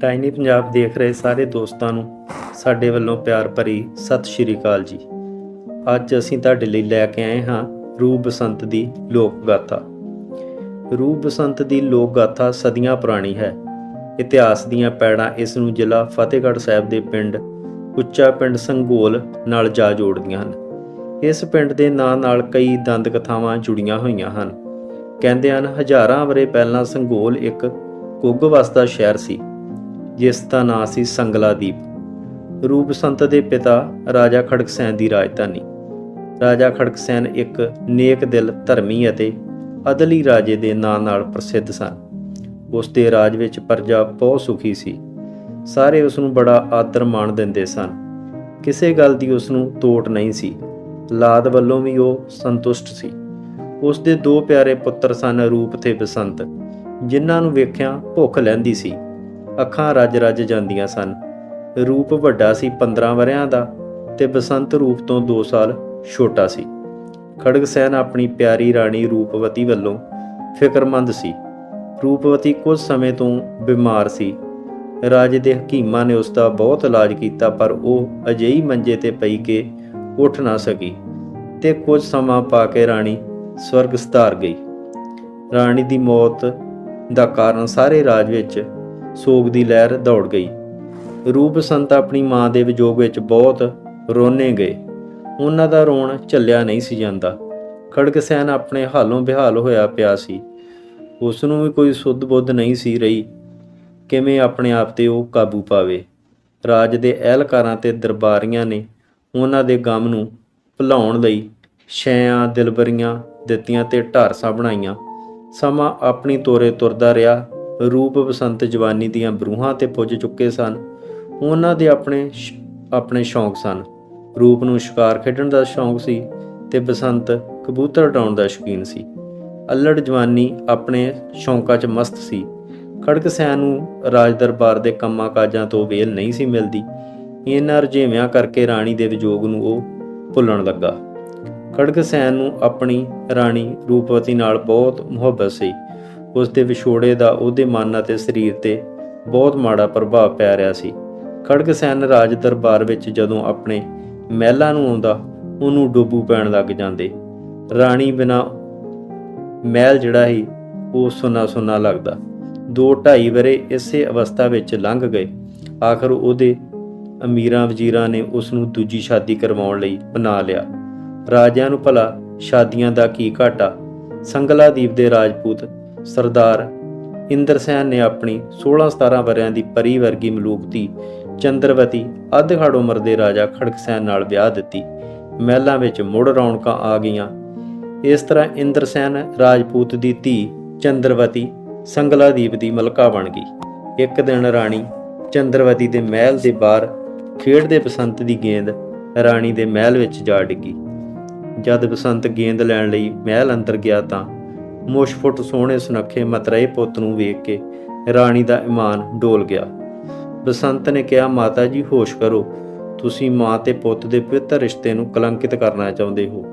Tiny Punjab ਦੇਖ ਰਹੇ ਸਾਰੇ ਦੋਸਤਾਂ ਨੂੰ ਸਾਡੇ ਵੱਲੋਂ ਪਿਆਰ ਭਰੀ ਸਤਿ ਸ਼੍ਰੀ ਅਕਾਲ ਜੀ। ਅੱਜ ਅਸੀਂ ਤੁਹਾਡੇ ਲਈ ਲੈ ਕੇ ਆਏ ਹਾਂ ਰੂਪ ਬਸੰਤ ਦੀ ਲੋਕ ਗਾਥਾ। ਰੂਪ ਬਸੰਤ ਦੀ ਲੋਕ ਗਾਥਾ ਸਦੀਆਂ ਪੁਰਾਣੀ ਹੈ। ਇਤਿਹਾਸ ਦੀਆਂ ਪੈੜਾਂ ਇਸ ਨੂੰ ਜ਼ਿਲ੍ਹਾ ਫਤਿਹਗੜ੍ਹ ਸਾਹਿਬ ਦੇ ਪਿੰਡ ਉੱਚਾ ਪਿੰਡ ਸੰਗੋਲ ਨਾਲ ਜਾ ਜੋੜਦੀਆਂ ਹਨ। ਇਸ ਪਿੰਡ ਦੇ ਨਾਂ ਨਾਲ ਕਈ ਦੰਦ ਕਥਾਵਾਂ ਜੁੜੀਆਂ ਹੋਈਆਂ ਹਨ। ਕਹਿੰਦੇ ਹਨ, ਹਜ਼ਾਰਾਂ ਵਰੇ ਪਹਿਲਾਂ ਸੰਗੋਲ ਇੱਕ ਕੁੱਗ ਵਸਦਾ ਸ਼ਹਿਰ ਸੀ। ਜਿਸ ਦਾ ਨਾਂ ਸੀ ਸੰਗਲਾਦੀਪ। ਰੂਪ ਸੰਤ ਦੇ ਪਿਤਾ ਰਾਜਾ ਖੜਕਸੈਨ ਦੀ ਰਾਜਧਾਨੀ। ਰਾਜਾ ਖੜਕਸੈਨ ਇੱਕ ਨੇਕ ਦਿਲ, ਧਰਮੀ ਅਤੇ ਅਦਲੀ ਰਾਜੇ ਦੇ ਨਾਂ ਨਾਲ ਪ੍ਰਸਿੱਧ ਸਨ। ਉਸ ਦੇ ਰਾਜ ਵਿੱਚ ਪ੍ਰਜਾ ਬਹੁਤ ਸੁਖੀ ਸੀ। ਸਾਰੇ ਉਸ ਨੂੰ ਬੜਾ ਆਦਰ ਮਾਣ ਦਿੰਦੇ ਸਨ। ਕਿਸੇ ਗੱਲ ਦੀ ਉਸ ਨੂੰ ਤੋਟ ਨਹੀਂ ਸੀ। ਲਾਦ ਵੱਲੋਂ ਵੀ ਉਹ ਸੰਤੁਸ਼ਟ ਸੀ। ਉਸ ਦੇ ਦੋ ਪਿਆਰੇ ਪੁੱਤਰ ਸਨ ਰੂਪ ਤੇ ਬਸੰਤ, ਜਿਨ੍ਹਾਂ ਨੂੰ ਵੇਖਿਆ ਭੁੱਖ ਲੈਂਦੀ ਸੀ। ਅੱਖਾਂ ਰੱਜ-ਰੱਜ ਜਾਂਦੀਆਂ ਸਨ। ਰੂਪ ਵੱਡਾ ਸੀ 15 ਵਰਿਆਂ ਦਾ ਤੇ ਬਸੰਤ ਰੂਪ ਤੋਂ 2 ਸਾਲ ਛੋਟਾ ਸੀ। ਖੜਗਸੈਨ ਆਪਣੀ ਪਿਆਰੀ ਰਾਣੀ ਰੂਪਵਤੀ ਵੱਲੋਂ ਫਿਕਰਮੰਦ ਸੀ। ਰੂਪਵਤੀ ਕੁਝ ਸਮੇਂ ਤੋਂ ਬਿਮਾਰ ਸੀ। ਰਾਜੇ ਦੇ ਹਕੀਮਾਂ ਨੇ ਉਸ ਦਾ ਬਹੁਤ ਇਲਾਜ ਕੀਤਾ ਪਰ ਉਹ ਅਜਿਹੀ ਮੰਜੇ ਤੇ ਪਈ ਕਿ ਉੱਠ ਨਾ ਸਕੀ ਤੇ ਕੁਝ ਸਮਾਂ ਪਾ ਕੇ ਰਾਣੀ ਸਵਰਗ ਸਤਾਰ ਗਈ। ਰਾਣੀ ਦੀ ਮੌਤ ਦਾ ਕਾਰਨ ਸਾਰੇ ਰਾਜ ਵਿੱਚ ਸੋਗ ਦੀ ਲਹਿਰ ਦੌੜ ਗਈ। ਰੂਪ ਸੰਤ ਆਪਣੀ ਮਾਂ ਦੇ ਵਿਜੋਗ ਵਿੱਚ ਬਹੁਤ ਰੋਨੇ ਗਏ। ਉਹਨਾਂ ਦਾ ਰੋਣ ਝੱਲਿਆ ਨਹੀਂ ਸੀ ਜਾਂਦਾ। ਖੜਗਸੈਨ ਆਪਣੇ ਹਾਲੋਂ ਬਿਹਾਲ ਹੋਇਆ ਪਿਆ ਸੀ। ਉਸ ਨੂੰ ਵੀ ਕੋਈ ਸੁੱਧ ਬੁੱਧ ਨਹੀਂ ਸੀ ਰਹੀ ਕਿਵੇਂ ਆਪਣੇ ਆਪ ਤੇ ਉਹ ਕਾਬੂ ਪਾਵੇ। ਰਾਜ ਦੇ ਅਹਿਲਕਾਰਾਂ ਤੇ ਦਰਬਾਰੀਆਂ ਨੇ ਉਹਨਾਂ ਦੇ ਗਮ ਨੂੰ ਭੁਲਾਉਣ ਲਈ ਛਿਆਂ ਦਿਲਬਰੀਆਂ ਦਿੱਤੀਆਂ ਤੇ ਢਾਰਸਾਂ ਬਣਾਈਆਂ। ਸਮਾਂ ਆਪਣੀ ਤੋਰੇ ਤੁਰਦਾ ਰਿਹਾ ਰੂਪ ਬਸੰਤ ਜਵਾਨੀ ਦੀਆਂ ਬਰੂਹਾਂ ਤੇ ਪੁੱਜ ਚੁੱਕੇ ਸਨ। ਉਹਨਾਂ ਦੇ ਆਪਣੇ ਆਪਣੇ ਸ਼ੌਂਕ ਸਨ। ਰੂਪ ਨੂੰ ਸ਼ਿਕਾਰ ਖੇਡਣ ਦਾ ਸ਼ੌਂਕ ਸੀ ਤੇ ਬਸੰਤ ਕਬੂਤਰ ਡਾਉਣ ਦਾ ਸ਼ੌਕੀਨ ਸੀ। ਅਲੜ ਜਵਾਨੀ ਆਪਣੇ ਸ਼ੌਂਕਾਂ 'ਚ ਮਸਤ ਸੀ। ਖੜਕ ਖੜਕਸੈਨ ਨੂੰ ਰਾਜ ਦਰਬਾਰ ਦੇ ਕੰਮਾਂ ਕਾਜਾਂ ਤੋਂ ਵੇਲ ਨਹੀਂ ਸੀ ਮਿਲਦੀ। ਇਹਨਾਂ ਰੁਝੇਵਿਆਂ ਕਰਕੇ ਰਾਣੀ ਦੇ ਵਿਜੋਗ ਨੂੰ ਉਹ ਭੁੱਲਣ ਲੱਗਾ। ਖੜਕ ਖੜਗਸੈਨ ਨੂੰ ਆਪਣੀ ਰਾਣੀ ਰੂਪਵਤੀ ਨਾਲ ਬਹੁਤ ਮੁਹੱਬਤ ਸੀ। ਉਸ ਦੇ ਵਿਛੋੜੇ ਦਾ ਉਹਦੇ ਮਨ ਅਤੇ ਸਰੀਰ ਤੇ ਬਹੁਤ ਮਾੜਾ ਪ੍ਰਭਾਵ ਪੈ ਰਿਹਾ ਸੀ। ਖੜਗਸੈਨ ਰਾਜ ਦਰਬਾਰ ਵਿੱਚ ਜਦੋਂ ਆਪਣੇ ਮਹਿਲਾਂ ਨੂੰ ਆਉਂਦਾ, ਉਹਨੂੰ ਡੋਬੂ ਪੈਣ ਲੱਗ ਜਾਂਦੇ। ਰਾਣੀ ਬਿਨਾ ਮਹਿਲ ਜਿਹੜਾ ਸੀ, ਉਹ ਸੁੰਨਾ ਸੁੰਨਾ ਲੱਗਦਾ। ਦੋ ਢਾਈ ਵਰੇ ਇਸੇ ਅਵਸਥਾ ਵਿੱਚ ਲੰਘ ਗਏ। ਆਖਰ ਉਹਦੇ ਅਮੀਰਾਂ ਵਜ਼ੀਰਾਂ ਨੇ ਉਸ ਨੂੰ ਦੂਜੀ ਸ਼ਾਦੀ ਕਰਵਾਉਣ ਲਈ ਬਣਾ ਲਿਆ। ਰਾਜਿਆਂ ਨੂੰ ਭਲਾ, ਸ਼ਾਦੀਆਂ ਦਾ ਕੀ ਘਾਟਾ? ਸੰਗਲਾਦੀਪ ਦੇ ਰਾਜਪੂਤ ਸਰਦਾਰ ਇੰਦਰਸੈਨ ਨੇ ਆਪਣੀ 16-17 ਵਰਿਆਂ ਦੀ ਪਰੀ ਵਰਗੀ ਮਲੂਕਤੀ ਚੰਦਰਵਤੀ ਅੱਧ-ਘੜ ਉਮਰ ਦੇ ਰਾਜਾ ਖੜਕਸੈਨ ਨਾਲ ਵਿਆਹ ਦਿੱਤੀ। ਮਹਿਲਾਂ ਵਿੱਚ ਮੁੜ ਰੌਣਕਾਂ ਆ ਗਈਆਂ। ਇਸ ਤਰ੍ਹਾਂ ਇੰਦਰਸੈਨ ਰਾਜਪੂਤ ਦੀ ਧੀ ਚੰਦਰਵਤੀ ਸੰਗਲਾਦੀਪ ਦੀ ਮਲਕਾ ਬਣ ਗਈ। ਇੱਕ ਦਿਨ ਰਾਣੀ ਚੰਦਰਵਤੀ ਦੇ ਮਹਿਲ ਦੇ ਬਾਹਰ ਖੇਡਦੇ ਬਸੰਤ ਦੀ ਗੇਂਦ ਰਾਣੀ ਦੇ ਮਹਿਲ ਵਿੱਚ ਜਾ ਡਿੱਗੀ। ਜਦ ਬਸੰਤ ਗੇਂਦ ਲੈਣ ਲਈ ਮਹਿਲ ਅੰਦਰ ਗਿਆ ਤਾਂ ਮੁਸ਼ਫੁੱਟ ਸੋਹਣੇ ਸੁਨੱਖੇ ਮਤਰੇਏ ਪੁੱਤ ਨੂੰ ਵੇਖ ਕੇ ਰਾਣੀ ਦਾ ਇਮਾਨ ਡੋਲ ਗਿਆ। ਬਸੰਤ ਨੇ ਕਿਹਾ, ਮਾਤਾ ਜੀ, ਹੋਸ਼ ਕਰੋ। ਤੁਸੀਂ ਮਾਂ ਤੇ ਪੁੱਤ ਦੇ ਪਵਿੱਤਰ ਰਿਸ਼ਤੇ ਨੂੰ ਕਲੰਕਿਤ ਕਰਨਾ ਚਾਹੁੰਦੇ ਹੋ।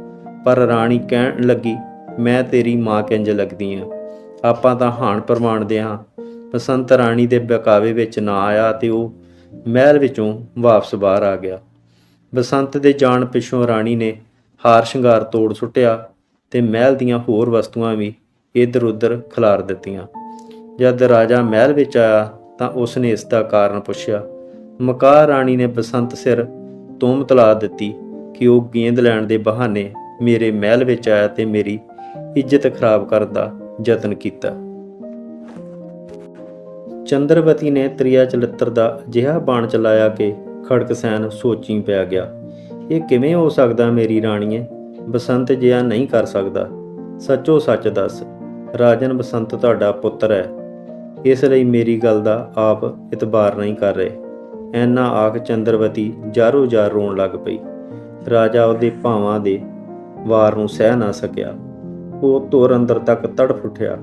ਪਰ ਰਾਣੀ ਕਹਿਣ ਲੱਗੀ, ਮੈਂ ਤੇਰੀ ਮਾਂ ਕਿੰਜ ਲੱਗਦੀ ਆ? ਆਪਾਂ ਤਾਂ ਹਾਣ ਪ੍ਰਮਾਣਦੇ ਹਾਂ ਬਸੰਤ ਰਾਣੀ ਦੇ ਬਕਾਵੇ ਵਿੱਚ ਨਾ ਆਇਆ ਤੇ ਉਹ ਮਹਿਲ ਵਿੱਚੋਂ ਵਾਪਸ ਬਾਹਰ ਆ ਗਿਆ। ਬਸੰਤ ਦੇ ਜਾਣ ਪਿੱਛੋਂ ਰਾਣੀ ਨੇ ਹਾਰ ਸ਼ਿੰਗਾਰ ਤੋੜ ਸੁੱਟਿਆ ਤੇ ਮਹਿਲ ਦੀਆਂ ਹੋਰ ਵਸਤੂਆਂ ਵੀ ਇੱਧਰ ਉੱਧਰ ਖਿਲਾਰ ਦਿੱਤੀਆਂ। ਜਦ ਰਾਜਾ ਮਹਿਲ ਵਿੱਚ ਆਇਆ ਤਾਂ ਉਸ ਨੇ ਇਸ ਦਾ ਕਾਰਨ ਪੁੱਛਿਆ। ਮਕਾ ਰਾਣੀ ਨੇ ਬਸੰਤ ਸਿਰ ਤੋਮਤ ਲਾ ਦਿੱਤੀ ਕਿ ਉਹ ਗੇਂਦ ਲੈਣ ਦੇ ਬਹਾਨੇ ਮੇਰੇ ਮਹਿਲ ਵਿੱਚ ਆਇਆ ਤੇ ਮੇਰੀ ਇੱਜ਼ਤ ਖਰਾਬ ਕਰਨ ਦਾ ਯਤਨ ਕੀਤਾ। ਚੰਦਰਵਤੀ ਨੇ ਤ੍ਰਿਆ ਚਲਿੱਤਰ ਦਾ ਅਜਿਹਾ ਬਾਣ ਚਲਾਇਆ ਕਿ ਖੜਕਸੈਨ ਸੋਚੀ ਪੈ ਗਿਆ। ਇਹ ਕਿਵੇਂ ਹੋ ਸਕਦਾ ਮੇਰੀ ਰਾਣੀਏ? ਬਸੰਤ ਜਿਹਾ ਨਹੀਂ ਕਰ ਸਕਦਾ। ਸੱਚੋ ਸੱਚ ਦੱਸ। ਰਾਜਨ ਬਸੰਤ ਤੁਹਾਡਾ ਪੁੱਤਰ ਹੈ। ਇਸ ਲਈ ਮੇਰੀ ਗੱਲ ਦਾ ਆਪ ਇਤਬਾਰ ਨਹੀਂ ਕਰ ਰਹੇ। ਐਨਾ ਆਖ ਚੰਦਰਵਤੀ ਜਾਰੋ ਜਾਰ ਰੋਣ ਲੱਗ ਪਈ। ਰਾਜਾ ਉਹਦੇ ਭਾਵਾਂ ਦੇ ਵਾਰ ਨੂੰ ਸਹਿ ਨਾ ਸਕਿਆ। ਉਹ ਤੁਰ ਅੰਦਰ ਤੱਕ ਤੜਫ ਉੱਠਿਆ।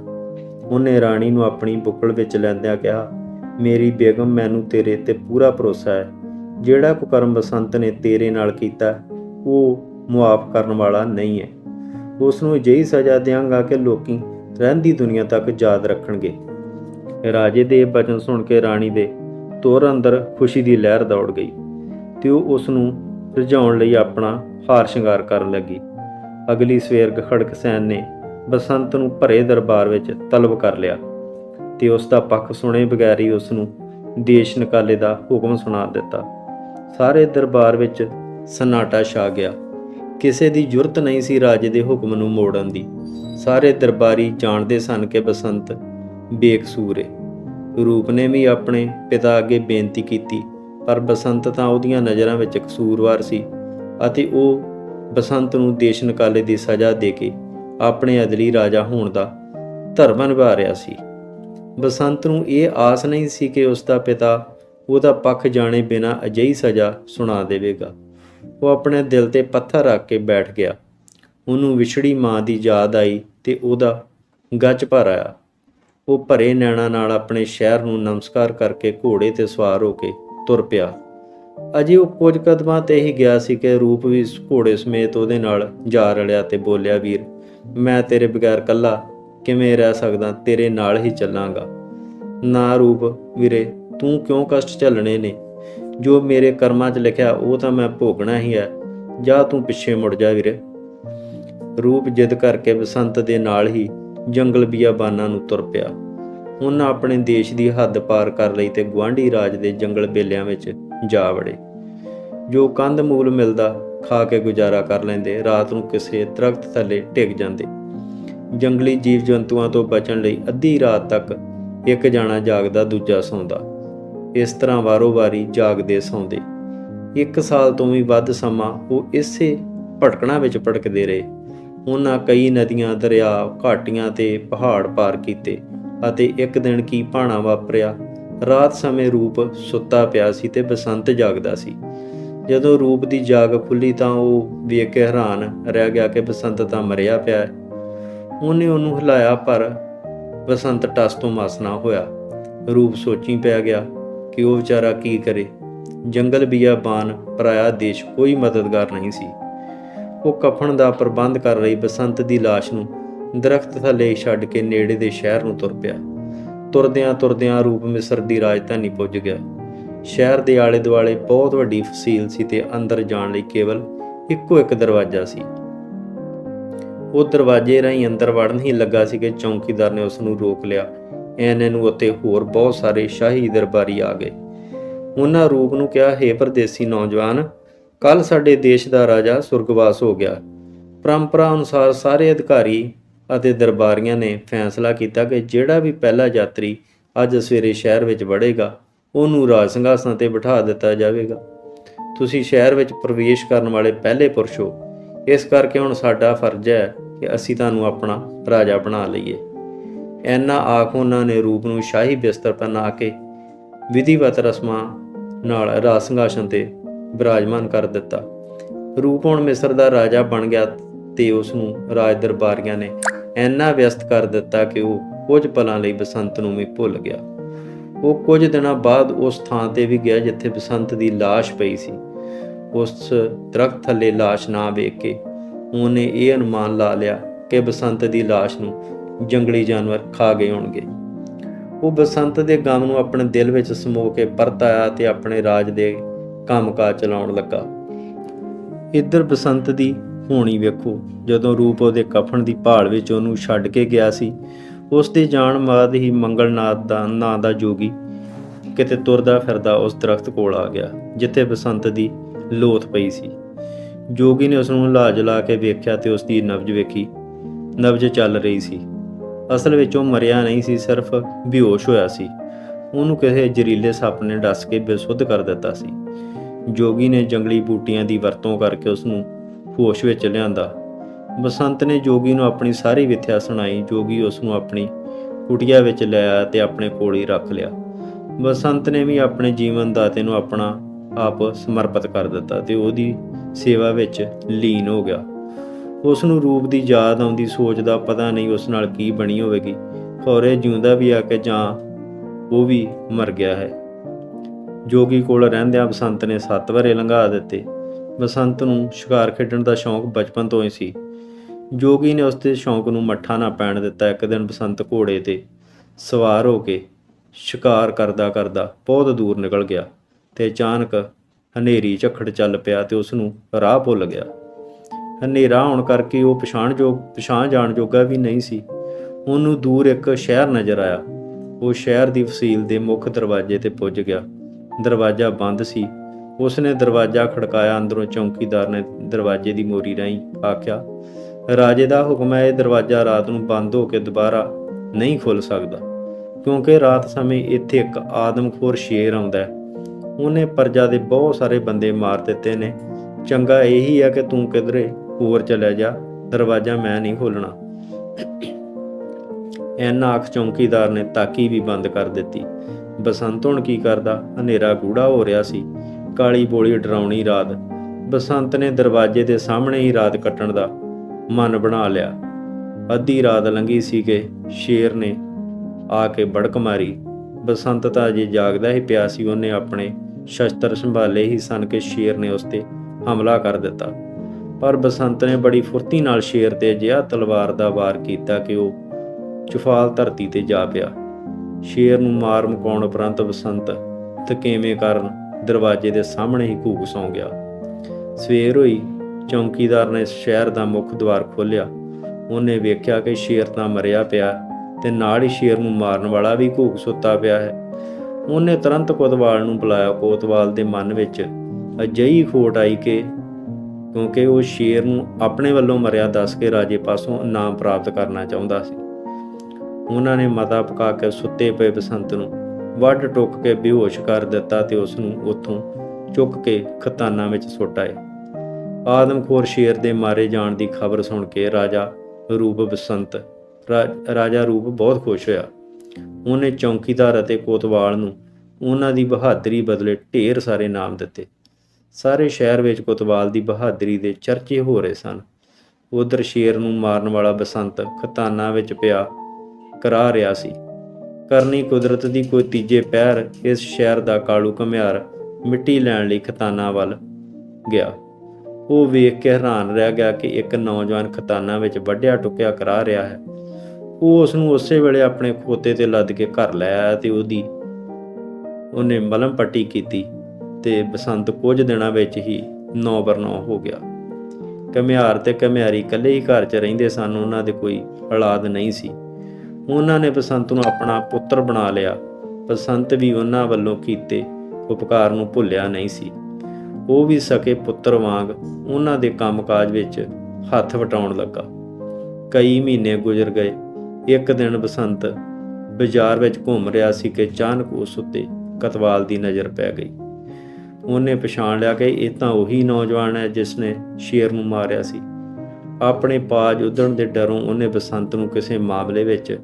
ਉਹਨੇ ਰਾਣੀ ਨੂੰ ਆਪਣੀ ਬੁੱਕਲ ਵਿੱਚ ਲੈਂਦਿਆਂ ਕਿਹਾ, ਮੇਰੀ ਬੇਗਮ, ਮੈਨੂੰ ਤੇਰੇ ਤੇ ਪੂਰਾ ਭਰੋਸਾ ਹੈ। ਜਿਹੜਾ ਕੁਕਰਮ ਬਸੰਤ ਨੇ ਤੇਰੇ ਨਾਲ ਕੀਤਾ, ਉਹ ਮੁਆਫ ਕਰਨ ਵਾਲਾ ਨਹੀਂ ਹੈ। ਉਸ ਨੂੰ ਅਜਿਹੀ ਸਜ਼ਾ ਦਿਆਂਗਾ ਕਿ ਲੋਕੀ ਰਹਿੰਦੀ ਦੁਨੀਆ ਤੱਕ ਯਾਦ ਰੱਖਣਗੇ। ਰਾਜੇ ਦੇ ਇਹ ਬਚਨ ਸੁਣ ਕੇ ਰਾਣੀ ਦੇ ਤੁਰ ਅੰਦਰ ਖੁਸ਼ੀ ਦੀ ਲਹਿਰ ਦੌੜ ਗਈ ਤੇ ਉਹ ਉਸ ਨੂੰ ਰਝਾਉਣ ਲਈ ਆਪਣਾ ਹਾਰ ਸ਼ਿੰਗਾਰ ਕਰਨ ਲੱਗੀ। ਅਗਲੀ ਸਵੇਰ ਖੜਕ ਸੈਨ ਨੇ ਬਸੰਤ ਨੂੰ ਭਰੇ ਦਰਬਾਰ ਵਿੱਚ ਤਲਬ ਕਰ ਲਿਆ ਤੇ ਉਸ ਦਾ ਪੱਖ ਸੁਣੇ ਬਗੈਰ ਹੀ ਉਸ ਨੂੰ ਦੇਸ਼ ਨਿਕਾਲੇ ਦਾ ਹੁਕਮ ਸੁਣਾ ਦਿੱਤਾ। ਸਾਰੇ ਦਰਬਾਰ ਵਿੱਚ ਸਨਾਟਾ ਛਾ ਗਿਆ। ਕਿਸੇ ਦੀ ਜੁਰਤ ਨਹੀਂ ਸੀ ਰਾਜੇ ਦੇ ਹੁਕਮ ਨੂੰ ਮੋੜਨ ਦੀ। ਸਾਰੇ ਦਰਬਾਰੀ ਜਾਣਦੇ ਸਨ ਕਿ ਬਸੰਤ ਬੇਕਸੂਰ ਏ। ਰੂਪ ਨੇ ਵੀ ਆਪਣੇ ਪਿਤਾ ਅੱਗੇ ਬੇਨਤੀ ਕੀਤੀ, ਪਰ ਬਸੰਤ ਤਾਂ ਉਹਦੀਆਂ ਨਜ਼ਰਾਂ ਵਿੱਚ ਕਸੂਰਵਾਰ ਸੀ ਅਤੇ ਉਹ ਬਸੰਤ ਨੂੰ ਦੇਸ਼ ਨਿਕਾਲੇ ਦੀ ਸਜ਼ਾ ਦੇ ਕੇ ਆਪਣੇ ਅਦਲੀ ਰਾਜਾ ਹੋਣ ਦਾ ਧਰਮ ਨਿਭਾ ਰਿਹਾ ਸੀ। ਬਸੰਤ ਨੂੰ ਇਹ ਆਸ ਨਹੀਂ ਸੀ ਕਿ ਉਸ ਦਾ ਪਿਤਾ ਉਹਦਾ ਪੱਖ ਜਾਣੇ ਬਿਨਾ ਅਜਿਹੀ ਸਜ਼ਾ ਸੁਣਾ ਦੇਵੇਗਾ। ਉਹ ਆਪਣੇ ਦਿਲ ਤੇ ਪੱਥਰ ਰੱਖ ਕੇ ਬੈਠ ਗਿਆ। ਉਹਨੂੰ ਵਿਛੜੀ ਮਾਂ ਦੀ ਯਾਦ ਆਈ ਤੇ ਉਹਦਾ ਗੱਜ ਭਰ ਆਇਆ। ਉਹ ਭਰੇ ਨੈਣਾ ਨਾਲ ਆਪਣੇ ਸ਼ਹਿਰ ਨੂੰ ਨਮਸਕਾਰ ਕਰਕੇ ਘੋੜੇ ਤੇ ਸਵਾਰ ਹੋ ਕੇ ਤੁਰ ਪਿਆ। ਅਜੇ ਉਹ ਕੁਝ ਕਦਮਾਂ ਤੇ ਹੀ ਗਿਆ ਸੀ ਕਿ ਰੂਪ ਵੀ ਘੋੜੇ ਸਮੇਤ ਉਹਦੇ ਨਾਲ ਜਾ ਰਲਿਆ ਤੇ ਬੋਲਿਆ, ਵੀਰ, ਮੈਂ ਤੇਰੇ ਬਗੈਰ ਕੱਲਾ ਕਿਵੇਂ ਰਹਿ ਸਕਦਾ? ਤੇਰੇ ਨਾਲ ਹੀ ਚੱਲਾਂਗਾ। ਨਾ ਰੂਪ ਵੀਰੇ, ਤੂੰ ਕਿਉਂ ਕਸ਼ਟ ਝੱਲਣੇ ਨੇ? ਜੋ ਮੇਰੇ ਕਰਮਾਂ 'ਚ ਲਿਖਿਆ, ਉਹ ਤਾਂ ਮੈਂ ਭੋਗਣਾ ਹੀ ਹੈ। ਜਾਂ ਤੂੰ ਪਿੱਛੇ ਮੁੜ ਜਾ ਵੀਰੇ। ਰੂਪ ਜਿੱਦ ਕਰਕੇ ਬਸੰਤ ਦੇ ਨਾਲ ਹੀ ਜੰਗਲ ਬਿਆਬਾਨਾਂ ਨੂੰ ਤੁਰ ਪਿਆ। ਉਹਨਾਂ ਆਪਣੇ ਦੇਸ਼ ਦੀ ਹੱਦ ਪਾਰ ਕਰ ਲਈ ਤੇ ਗੁਆਂਢੀ ਰਾਜ ਦੇ ਜੰਗਲ ਬੇਲਿਆਂ ਵਿੱਚ ਜਾ ਵੜੇ। ਜੋ ਕੰਧ ਮੂਲ ਮਿਲਦਾ, ਖਾ ਕੇ ਗੁਜ਼ਾਰਾ ਕਰ ਲੈਂਦੇ, ਰਾਤ ਨੂੰ ਕਿਸੇ ਦਰਖਤ ਥੱਲੇ ਟਿਕ ਜਾਂਦੇ। ਜੰਗਲੀ ਜੀਵ ਜੰਤੂਆਂ ਤੋਂ ਬਚਣ ਲਈ ਅੱਧੀ ਰਾਤ ਤੱਕ ਇੱਕ ਜਾਣਾ ਜਾਗਦਾ, ਦੂਜਾ ਸੌਂਦਾ। ਇਸ ਤਰ੍ਹਾਂ ਵਾਰੋ-ਵਾਰੀ ਜਾਗਦੇ ਸੌਂਦੇ। ਇੱਕ ਸਾਲ ਤੋਂ ਵੀ ਵੱਧ ਸਮਾਂ ਉਹ ਇਸੇ ਭਟਕਣਾ ਵਿੱਚ ਭਟਕਦੇ ਰਹੇ। ਉਹਨਾਂ ਕਈ ਨਦੀਆਂ, ਦਰਿਆ ਘਾਟੀਆਂ ਤੇ ਪਹਾੜ ਪਾਰ ਕੀਤੇ ਅਤੇ ਇੱਕ ਦਿਨ ਕੀ ਭਾਣਾ ਵਾਪਰਿਆ, ਰਾਤ ਸਮੇਂ ਰੂਪ ਸੁੱਤਾ ਪਿਆ ਸੀ ਤੇ ਬਸੰਤ ਜਾਗਦਾ ਸੀ। ਜਦੋਂ ਰੂਪ ਦੀ ਜਾਗ ਖੁੱਲੀ ਤਾਂ ਉਹ ਵੇਖ ਕੇ ਹੈਰਾਨ ਰਹਿ ਗਿਆ ਕਿ ਬਸੰਤ ਤਾਂ ਮਰਿਆ ਪਿਆ ਹੈ। ਉਹਨੇ ਉਹਨੂੰ ਹਿਲਾਇਆ, ਪਰ ਬਸੰਤ ਟਸ ਤੋਂ ਮਸ ਨਾ ਹੋਇਆ। ਰੂਪ ਸੋਚੀ ਪੈ ਗਿਆ ਕਿ ਉਹ ਵਿਚਾਰਾ ਕੀ ਕਰੇ। ਜੰਗਲ ਬਿਆਬਾਨ ਪਰਾਇਆ ਦੇਸ਼ ਕੋਈ ਮਦਦਗਾਰ ਨਹੀਂ ਸੀ। ਉਹ ਕਫਨ ਦਾ ਪ੍ਰਬੰਧ ਕਰ ਰਹੀ ਬਸੰਤ ਦੀ ਲਾਸ਼ ਨੂੰ ਦਰਖਤ ਥੱਲੇ ਛੱਡ ਕੇ ਨੇੜੇ ਦੇ ਸ਼ਹਿਰ ਨੂੰ ਤੁਰ ਪਿਆ। ਤੁਰਦਿਆਂ ਤੁਰਦਿਆਂ ਰੂਪ ਮਿਸਰ ਦੀ ਰਾਜਧਾਨੀ ਪੁੱਜ ਗਿਆ। ਸ਼ਹਿਰ ਦੇ ਆਲੇ ਦੁਆਲੇ ਬਹੁਤ ਵੱਡੀ ਫਸੀਲ ਸੀ ਤੇ ਅੰਦਰ ਜਾਣ ਲਈ ਕੇਵਲ ਇੱਕੋ ਇੱਕ ਦਰਵਾਜ਼ਾ ਸੀ। ਉਹ ਦਰਵਾਜ਼ੇ ਰਾਹੀਂ ਅੰਦਰ ਵੜਨ ਹੀ ਲੱਗਾ ਸੀ ਕਿ ਚੌਂਕੀਦਾਰ ਨੇ ਉਸ ਨੂੰ ਰੋਕ ਲਿਆ। ਐਨੇ ਨੂੰ ਉੱਤੇ ਹੋਰ ਬਹੁਤ ਸਾਰੇ ਸ਼ਾਹੀ ਦਰਬਾਰੀ ਆ ਗਏ। ਉਹਨਾਂ ਰੂਪ ਨੂੰ ਕਿਹਾ, ਹੈ ਪਰਦੇਸੀ ਨੌਜਵਾਨ ਕੱਲ ਸਾਡੇ ਦੇਸ਼ ਦਾ ਰਾਜਾ ਸੁਰਗਵਾਸ ਹੋ ਗਿਆ। ਪਰੰਪਰਾ ਅਨੁਸਾਰ ਸਾਰੇ ਅਧਿਕਾਰੀ ਅਤੇ ਦਰਬਾਰੀਆਂ ਨੇ ਫੈਸਲਾ ਕੀਤਾ ਕਿ ਜਿਹੜਾ ਵੀ ਪਹਿਲਾ ਯਾਤਰੀ ਅੱਜ ਸਵੇਰੇ ਸ਼ਹਿਰ ਵਿੱਚ ਵੜੇਗਾ, ਉਹਨੂੰ ਰਾਜ ਸਿੰਘਾਸਨ ਤੇ ਬਿਠਾ ਦਿੱਤਾ ਜਾਵੇਗਾ। ਤੁਸੀਂ ਸ਼ਹਿਰ ਵਿੱਚ ਪ੍ਰਵੇਸ਼ ਕਰਨ ਵਾਲੇ ਪਹਿਲੇ ਪੁਰਸ਼ ਹੋ। ਇਸ ਕਰਕੇ ਹੁਣ ਸਾਡਾ ਫਰਜ਼ ਹੈ ਕਿ ਅਸੀਂ ਤੁਹਾਨੂੰ ਆਪਣਾ ਰਾਜਾ ਬਣਾ ਲਈਏ। ਐਨਾ ਆਖ ਉਹਨਾਂ ਨੇ ਰੂਪ ਨੂੰ ਸ਼ਾਹੀ ਬਿਸਤਰ ਪਹਿਨਾ ਕੇ ਵਿਧੀਵਤ ਰਸਮਾਂ ਨਾਲ ਰਾਜ ਸਿੰਘਾਸਨ ਤੇ ਬਿਰਾਜਮਾਨ ਕਰ ਦਿੱਤਾ ਰੂਪ ਹੁਣ ਮਿਸਰ ਦਾ ਰਾਜਾ ਬਣ ਗਿਆ ਤੇ ਉਸ ਨੂੰ ਰਾਜ ਦਰਬਾਰੀਆਂ ਨੇ ਐਨਾ ਵਿਅਸਤ ਕਰ ਦਿੱਤਾ ਕਿ ਉਹ ਕੁਝ ਪਲਾਂ ਲਈ ਬਸੰਤ ਨੂੰ ਵੀ ਭੁੱਲ ਗਿਆ ਉਹ ਕੁਝ ਦਿਨਾਂ ਬਾਅਦ ਉਸ ਥਾਂ ਤੇ ਵੀ ਗਿਆ ਜਿੱਥੇ ਬਸੰਤ ਦੀ লাশ ਪਈ ਸੀ ਉਸ ਦਰਖਤ ਥੱਲੇ লাশ ਨਾ ਵੇਖ ਕੇ ਉਹਨੇ ਇਹ ਅਨੁਮਾਨ ਲਾ ਲਿਆ ਕਿ ਬਸੰਤ ਦੀ লাশ ਨੂੰ ਜੰਗਲੀ ਜਾਨਵਰ ਖਾ ਗਏ ਹੋਣਗੇ ਉਹ ਬਸੰਤ ਦੇ ਗਮ ਨੂੰ ਆਪਣੇ ਦਿਲ ਵਿੱਚ ਸਮੋ ਕੇ ਪਰਤ ਆਇਆ ਤੇ ਆਪਣੇ ਰਾਜ ਦੇ ਕੰਮਕਾਜ ਚਲਾਉਣ ਲੱਗਾ। ਇੱਧਰ ਬਸੰਤ ਦੀ ਹੋਣੀ ਵੇਖੋ, ਜਦੋਂ ਰੂਪ ਉਹਦੇ ਕਫਨ ਦੀ ਭਾਲ ਵਿੱਚ ਉਹਨੂੰ ਛੱਡ ਕੇ ਗਿਆ ਸੀ, ਉਸ ਦੇ ਜਾਣ ਬਾਅਦ ਹੀ ਮੰਗਲਨਾਥ ਦਾ, ਨਾਂ ਦਾ ਜੋਗੀ ਕਿਤੇ ਤੁਰਦਾ ਫਿਰਦਾ ਉਸ ਦਰਖਤ ਕੋਲ ਆ ਗਿਆ, ਜਿੱਥੇ ਬਸੰਤ ਦੀ ਲੋਥ ਪਈ ਸੀ। ਜੋਗੀ ਨੇ ਉਸ ਨੂੰ ਲਾਜ ਲਾ ਕੇ ਵੇਖਿਆ ਤੇ ਉਸ ਦੀ ਨਬਜ ਵੇਖੀ। ਨਬਜ ਚੱਲ ਰਹੀ ਸੀ। ਅਸਲ ਵਿੱਚ ਉਹ ਮਰਿਆ ਨਹੀਂ ਸੀ, ਸਿਰਫ ਬੇਹੋਸ਼ ਹੋਇਆ ਸੀ। ਉਹਨੂੰ ਕਿਸੇ ਜ਼ਰੀਲੇ ਸੱਪ ਨੇ ਡਸ ਕੇ ਬੇਸੁੱਧ ਕਰ ਦਿੱਤਾ ਸੀ। ਜੋਗੀ ਨੇ ਜੰਗਲੀ ਬੂਟੀਆਂ ਦੀ ਵਰਤੋਂ ਕਰਕੇ ਉਸ ਨੂੰ ਹੋਸ਼ ਵਿੱਚ ਲਿਆਂਦਾ। ਬਸੰਤ ਨੇ ਜੋਗੀ ਨੂੰ ਆਪਣੀ ਸਾਰੀ ਵਿਥਿਆ ਸੁਣਾਈ। ਜੋਗੀ ਉਸ ਨੂੰ ਆਪਣੀ ਕੁਟੀਆ ਵਿੱਚ ਲੈ ਆਇਆ ਤੇ ਆਪਣੇ ਕੋਲ ਹੀ ਰੱਖ ਲਿਆ। ਬਸੰਤ ਨੇ ਵੀ ਆਪਣੇ ਜੀਵਨ ਦਾਤੇ ਨੂੰ ਆਪਣਾ ਆਪ ਸਮਰਪਿਤ ਕਰ ਦਿੱਤਾ ਤੇ ਉਹਦੀ ਸੇਵਾ ਵਿੱਚ ਲੀਨ ਹੋ ਗਿਆ। ਉਸ ਨੂੰ ਰੂਪ ਦੀ ਯਾਦ ਆਉਂਦੀ ਸੋਚ ਦਾ ਪਤਾ ਨਹੀਂ ਉਸ ਨਾਲ ਕੀ ਬਣੀ ਹੋਵੇਗੀ। ਖੌਰੇ ਜਿਉਂਦਾ ਵੀ ਆ ਕੇ ਜਾਂ ਉਹ ਵੀ ਮਰ ਗਿਆ ਹੈ। ਜੋਗੀ ਕੋਲ ਰਹਿੰਦਿਆਂ ਬਸੰਤ ਨੇ ਸੱਤ ਵਰੇ ਲੰਘਾ ਦਿੱਤੇ। ਬਸੰਤ ਨੂੰ ਸ਼ਿਕਾਰ ਖੇਡਣ ਦਾ ਸ਼ੌਂਕ ਬਚਪਨ ਤੋਂ ਹੀ ਸੀ। ਜੋਗੀ ਨੇ ਉਸ ਦੇ ਸ਼ੌਂਕ ਨੂੰ ਮੱਠਾ ਨਾ ਪੈਣ ਦਿੱਤਾ। ਇੱਕ ਦਿਨ ਬਸੰਤ ਘੋੜੇ ਤੇ ਸਵਾਰ ਹੋ ਕੇ ਸ਼ਿਕਾਰ ਕਰਦਾ ਕਰਦਾ ਬਹੁਤ ਦੂਰ ਨਿਕਲ ਗਿਆ ਤੇ ਅਚਾਨਕ ਹਨੇਰੀ ਝੱਖੜ ਚੱਲ ਪਿਆ ਤੇ ਉਸ ਨੂੰ ਰਾਹ ਭੁੱਲ ਗਿਆ। ਹਨੇਰਾ ਹੋਣ ਕਰਕੇ ਉਹ ਪਛਾਣ ਜੋ ਪਛਾਣ ਜਾਣ ਜੋਗਾ ਵੀ ਨਹੀਂ ਸੀ। ਉਹਨੂੰ ਦੂਰ ਇੱਕ ਸ਼ਹਿਰ ਨਜ਼ਰ ਆਇਆ। ਉਹ ਸ਼ਹਿਰ ਦੀ ਫਸੀਲ ਦੇ ਮੁੱਖ ਦਰਵਾਜ਼ੇ ਤੇ ਪੁੱਜ ਗਿਆ। ਦਰਵਾਜ਼ਾ ਬੰਦ ਸੀ। ਉਸਨੇ ਦਰਵਾਜ਼ਾ ਖੜਕਾਇਆ, ਅੰਦਰੋਂ ਚੌਕੀਦਾਰ ਨੇ ਦਰਵਾਜ਼ੇ ਦੀ ਮੋਰੀ ਰਾਹੀਂ ਆਖਿਆ, ਰਾਜੇ ਦਾ ਹੁਕਮ ਹੈ, ਇਹ ਦਰਵਾਜ਼ਾ ਰਾਤ ਨੂੰ ਬੰਦ ਹੋ ਕੇ ਦੁਬਾਰਾ ਨਹੀਂ ਖੁੱਲ ਸਕਦਾ, ਕਿਉਂਕਿ ਰਾਤ ਸਮੇਂ ਇੱਥੇ ਇੱਕ ਆਦਮਖੋਰ ਸ਼ੇਰ ਆਉਂਦਾ ਹੈ। ਉਹਨੇ ਪਰਜਾ ਦੇ ਬਹੁਤ ਸਾਰੇ ਬੰਦੇ ਮਾਰ ਦਿੱਤੇ ਨੇ। ਚੰਗਾ ਇਹੀ ਹੈ ਕਿ ਤੂੰ ਕਿਧਰੇ ਹੋਰ ਚਲਾ ਜਾ, ਦਰਵਾਜ਼ਾ ਮੈਂ ਨਹੀਂ ਖੋਲਣਾ ਐਨਾ ਅੱਖ ਚੌਕੀਦਾਰ ਨੇ ਤਾਕੀ ਵੀ ਬੰਦ ਕਰ ਦਿੱਤੀ। ਬਸੰਤ ਹੁਣ ਕੀ ਕਰਦਾ? ਹਨੇਰਾ ਗੂੜਾ ਹੋ ਰਿਹਾ ਸੀ। ਕਾਲੀ ਬੋਲੀ ਡਰਾਉਣੀ ਰਾਤ। ਬਸੰਤ ਨੇ ਦਰਵਾਜ਼ੇ ਦੇ ਸਾਹਮਣੇ ਹੀ ਰਾਤ ਕੱਟਣ ਦਾ ਮਨ ਬਣਾ ਲਿਆ। ਅੱਧੀ ਰਾਤ ਲੰਘੀ ਸੀ ਕਿ ਸ਼ੇਰ ਨੇ ਆ ਕੇ ਬੜਕ ਮਾਰੀ। ਬਸੰਤ ਤਾਂ ਅਜੇ ਜਾਗਦਾ ਹੀ ਪਿਆ ਸੀ, ਉਹਨੇ ਆਪਣੇ ਸ਼ਸਤਰ ਸੰਭਾਲੇ ਹੀ ਸਨ ਕਿ ਸ਼ੇਰ ਨੇ ਉਸ ਤੇ ਹਮਲਾ ਕਰ ਦਿੱਤਾ। ਪਰ ਬਸੰਤ ਨੇ ਬੜੀ ਫੁਰਤੀ ਨਾਲ ਸ਼ੇਰ ਤੇ ਅਜਿਹਾ ਤਲਵਾਰ ਦਾ ਵਾਰ ਕੀਤਾ ਕਿ ਉਹ ਚੁਫਾਲ ਧਰਤੀ ਤੇ ਜਾ ਪਿਆ। ਸ਼ੇਰ ਨੂੰ ਮਾਰ ਮੁਕਾਉਣ ਉਪਰੰਤ ਬਸੰਤ ਤਕੇਵੇਂ ਕਾਰਨ ਦਰਵਾਜ਼ੇ ਦੇ ਸਾਹਮਣੇ ਹੀ ਘੂਕ ਸੌਂ ਗਿਆ। ਸਵੇਰ ਹੋਈ, ਚੌਂਕੀਦਾਰ ਨੇ ਸ਼ਹਿਰ ਦਾ ਮੁੱਖ ਦਵਾਰ ਖੋਲ੍ਹਿਆ। ਉਹਨੇ ਵੇਖਿਆ ਕਿ ਸ਼ੇਰ ਤਾਂ ਮਰਿਆ ਪਿਆ ਤੇ ਨਾਲ ਹੀ ਸ਼ੇਰ ਨੂੰ ਮਾਰਨ ਵਾਲਾ ਵੀ ਘੂਕ ਸੁੱਤਾ ਪਿਆ ਹੈ। ਉਹਨੇ ਤੁਰੰਤ ਕੋਤਵਾਲ ਨੂੰ ਬੁਲਾਇਆ। ਕੋਤਵਾਲ ਦੇ ਮਨ ਵਿੱਚ ਅਜਿਹੀ ਖੋਟ ਆਈ ਕਿ ਕਿਉਂਕਿ ਉਹ ਸ਼ੇਰ ਨੂੰ ਆਪਣੇ ਵੱਲੋਂ ਮਰਿਆ ਦੱਸ ਕੇ ਰਾਜੇ ਪਾਸੋਂ ਇਨਾਮ ਪ੍ਰਾਪਤ ਕਰਨਾ ਚਾਹੁੰਦਾ ਸੀ। ਉਹਨਾਂ ਨੇ ਮਤਾ ਪਕਾ ਕੇ ਸੁੱਤੇ ਪਏ ਬਸੰਤ ਨੂੰ ਵੱਢ ਟੁੱਕ ਕੇ ਬੇਹੋਸ਼ ਕਰ ਦਿੱਤਾ ਤੇ ਉਸ ਨੂੰ ਉੱਥੋਂ ਚੁੱਕ ਕੇ ਖਤਾਨਾ ਵਿੱਚ ਸੁੱਟ ਆਏ। ਆਦਮਖੋਰ ਸ਼ੇਰ ਦੇ ਮਾਰੇ ਜਾਣ ਦੀ ਖਬਰ ਸੁਣ ਕੇ ਰਾਜਾ ਰੂਪ ਬਸੰਤ, ਰਾ- ਰਾਜਾ ਰੂਪ ਬਹੁਤ ਖੁਸ਼ ਹੋਇਆ। ਉਹਨੇ ਚੌਂਕੀਦਾਰ ਅਤੇ ਕੋਤਵਾਲ ਨੂੰ ਉਹਨਾਂ ਦੀ ਬਹਾਦਰੀ ਬਦਲੇ ਢੇਰ ਸਾਰੇ ਨਾਮ ਦਿੱਤੇ। ਸਾਰੇ ਸ਼ਹਿਰ ਵਿੱਚ ਕੋਤਵਾਲ ਦੀ ਬਹਾਦਰੀ ਦੇ ਚਰਚੇ ਹੋ ਰਹੇ ਸਨ। ਉਧਰ ਸ਼ੇਰ ਨੂੰ ਮਾਰਨ ਵਾਲਾ ਬਸੰਤ ਖਤਾਨਾ ਵਿੱਚ ਪਿਆ ਕਰਾ ਰਿਹਾ ਸੀ। ਕਰਨੀ ਕੁਦਰਤ ਦੀ ਕੋਈ ਤੀਜੇ ਪੈਰ ਇਸ ਸ਼ਹਿਰ ਦਾ ਕਾਲੂ ਘਮਿਆਰ ਮਿੱਟੀ ਲੈਣ ਲਈ ਖਤਾਨਾ ਵੱਲ ਗਿਆ। ਉਹ ਵੇਖ ਕੇ ਹੈਰਾਨ ਰਹਿ ਗਿਆ ਕਿ ਇੱਕ ਨੌਜਵਾਨ ਖਤਾਨਾ ਵਿੱਚ ਵੱਢਿਆ ਟੁੱਕਿਆ ਕਰਾ ਰਿਹਾ ਹੈ। ਉਹ ਉਸ ਨੂੰ ਉਸੇ ਵੇਲੇ ਆਪਣੇ ਖੋਤੇ ਤੇ ਲੱਦ ਕੇ ਘਰ ਲੈ ਆਇਆ ਤੇ ਉਹਦੀ ਉਹਨੇ ਮਲਮ ਪੱਟੀ ਕੀਤੀ ਤੇ ਬਸੰਤ ਕੁਝ ਦਿਨਾਂ ਵਿੱਚ ਹੀ ਨੌ ਬਰਨੌ ਹੋ ਗਿਆ। ਕਮਿਆਰ ਤੇ ਕਮਿਆਰੀ ਇਕੱਲੇ ਹੀ ਘਰ 'ਚ ਰਹਿੰਦੇ ਸਨ, ਉਹਨਾਂ ਦੇ ਕੋਈ ਔਲਾਦ ਨਹੀਂ ਸੀ। ਉਹਨਾਂ ਨੇ ਬਸੰਤ ਨੂੰ ਆਪਣਾ ਪੁੱਤਰ ਬਣਾ ਲਿਆ। ਬਸੰਤ ਵੀ ਉਹਨਾਂ ਵੱਲੋਂ ਕੀਤੇ ਉਪਕਾਰ ਨੂੰ ਭੁੱਲਿਆ ਨਹੀਂ ਸੀ। ਉਹ ਵੀ ਸਕੇ ਪੁੱਤਰ ਵਾਂਗ ਉਹਨਾਂ ਦੇ ਕੰਮਕਾਜ ਵਿੱਚ ਹੱਥ ਵਟਾਉਣ ਲੱਗਾ। ਕਈ ਮਹੀਨੇ ਗੁਜ਼ਰ ਗਏ। ਇੱਕ ਦਿਨ ਬਸੰਤ ਬਾਜ਼ਾਰ ਵਿੱਚ ਘੁੰਮ ਰਿਹਾ ਸੀ ਕਿ ਅਚਾਨਕ ਉਸ ਉੱਤੇ ਕਤਵਾਲ ਦੀ ਨਜ਼ਰ ਪੈ ਗਈ। ਉਹਨੇ ਪਛਾਣ ਲਿਆ ਕਿ ਇਹ ਤਾਂ ਉਹੀ ਨੌਜਵਾਨ ਹੈ ਜਿਸ ਨੇ ਸ਼ੇਰ ਨੂੰ ਮਾਰਿਆ ਸੀ। ਆਪਣੇ ਪਾਜ ਉਧੜਨ ਦੇ ਡਰੋਂ ਉਹਨੇ ਬਸੰਤ ਨੂੰ ਕਿਸੇ ਮਾਮਲੇ ਵਿੱਚ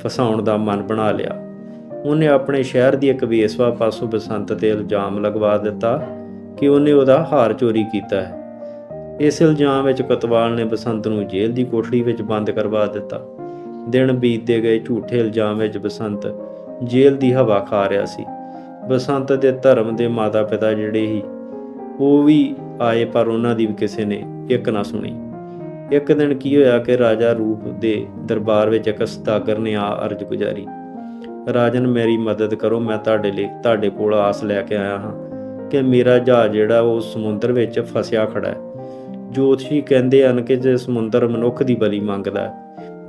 ਫਸਾਉਣ ਦਾ ਮਨ ਬਣਾ ਲਿਆ। ਉਹਨੇ ਆਪਣੇ ਸ਼ਹਿਰ ਦੀ ਇੱਕ ਵੇਸਵਾ ਪਾਸੋਂ ਬਸੰਤ ਤੇ ਇਲਜ਼ਾਮ ਲਗਵਾ ਦਿੱਤਾ ਕਿ ਉਹਨੇ ਉਹਦਾ ਹਾਰ ਚੋਰੀ ਕੀਤਾ ਹੈ। ਇਸ ਇਲਜ਼ਾਮ ਵਿੱਚ ਕਤਵਾਲ ਨੇ ਬਸੰਤ ਨੂੰ ਜੇਲ੍ਹ ਦੀ ਕੋਠੜੀ ਵਿੱਚ ਬੰਦ ਕਰਵਾ ਦਿੱਤਾ। ਦਿਨ ਬੀਤਦੇ ਗਏ, ਝੂਠੇ ਇਲਜ਼ਾਮ ਵਿੱਚ ਬਸੰਤ ਜੇਲ੍ਹ ਦੀ ਹਵਾ ਖਾ ਰਿਹਾ ਸੀ। ਬਸੰਤ ਦੇ ਧਰਮ ਦੇ ਮਾਤਾ-ਪਿਤਾ ਜਿਹੜੇ ਹੀ ਉਹ ਵੀ ਆਏ ਪਰ ਉਹਨਾਂ ਦੀ ਵੀ ਕਿਸੇ ਨੇ ਇੱਕ ਨਾ ਸੁਣੀ। ਇੱਕ ਦਿਨ ਕੀ ਹੋਇਆ ਕਿ ਰਾਜਾ ਰੂਪ ਦੇ ਦਰਬਾਰ ਵਿੱਚ ਇੱਕ ਸਤਾਗਰ ਨੇ ਆ ਅਰਜ ਗੁਜ਼ਾਰੀ। ਰਾਜਨ, ਮੇਰੀ ਮਦਦ ਕਰੋ, ਮੈਂ ਤੁਹਾਡੇ ਲਈ, ਤੁਹਾਡੇ ਕੋਲ ਆਸ ਲੈ ਕੇ ਆਇਆ ਹਾਂ ਕਿ ਮੇਰਾ ਜਹਾਜ਼ ਜਿਹੜਾ ਉਹ ਸਮੁੰਦਰ ਵਿੱਚ ਫਸਿਆ ਖੜਾ ਹੈ। ਜੋਤਸ਼ੀ ਕਹਿੰਦੇ ਹਨ ਕਿ ਜੇ ਸਮੁੰਦਰ ਮਨੁੱਖ ਦੀ ਬਲੀ ਮੰਗਦਾ ਹੈ,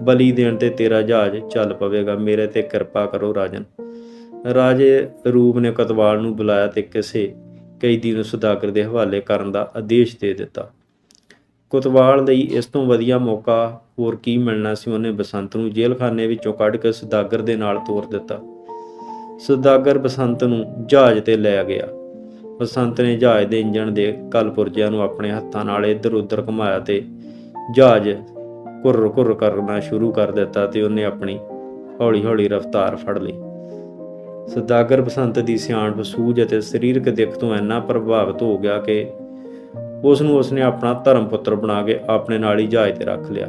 ਬਲੀ ਦੇਣ ਤੇ ਤੇਰਾ ਜਹਾਜ਼ ਚੱਲ ਪਵੇਗਾ। ਮੇਰੇ ਤੇ ਕਿਰਪਾ ਕਰੋ, ਰਾਜਨ। ਰਾਜੇ ਰੂਪ ਨੇ ਕਤਵਾਲ ਨੂੰ ਬੁਲਾਇਆ ਤੇ ਕਿਸੇ ਕੈਦੀ ਨੂੰ ਸੁਦਾਗਰ ਦੇ ਹਵਾਲੇ ਕਰਨ ਦਾ ਆਦੇਸ਼ ਦੇ ਦਿੱਤਾ। ਕੁਤਵਾਲ ਲਈ ਇਸ ਤੋਂ ਵਧੀਆ ਮੌਕਾ ਹੋਰ ਕੀ ਮਿਲਣਾ ਸੀ ਉਹਨੇ ਬਸੰਤ ਨੂੰ ਜੇਲ੍ਹਖਾਨੇ ਵਿੱਚੋਂ ਕੱਢ ਕੇ ਸੁਦਾਗਰ ਦੇ ਨਾਲ ਤੋਰ ਦਿੱਤਾ। ਸੁਦਾਗਰ ਬਸੰਤ ਨੂੰ ਜਹਾਜ਼ ਤੇ ਲੈ ਗਿਆ। ਬਸੰਤ ਨੇ ਜਹਾਜ਼ ਦੇ ਇੰਜਣ ਦੇ ਕਲਪੁਰਜਿਆਂ ਨੂੰ ਆਪਣੇ ਹੱਥਾਂ ਨਾਲ ਇੱਧਰ-ਉੱਧਰ ਘੁਮਾਇਆ ਤੇ ਜਹਾਜ਼ ਕੁਰ-ਕੁਰ ਕਰਨਾ ਸ਼ੁਰੂ ਕਰ ਦਿੱਤਾ ਤੇ ਉਹਨੇ ਆਪਣੀ ਹੌਲੀ-ਹੌਲੀ ਰਫ਼ਤਾਰ ਫੜ ਲਈ। ਸੁਦਾਗਰ ਬਸੰਤ ਦੀ ਸਿਆਣਪ ਸੂਝ ਅਤੇ ਸਰੀਰਕ ਦਿੱਖ ਤੋਂ ਇੰਨਾ ਪ੍ਰਭਾਵਿਤ ਹੋ ਗਿਆ ਕਿ ਉਸ ਨੂੰ ਉਸਨੇ ਆਪਣਾ ਧਰਮ ਪੁੱਤਰ ਬਣਾ ਕੇ ਆਪਣੇ ਨਾਲ ਹੀ ਜਹਾਜ਼ ਤੇ ਰੱਖ ਲਿਆ।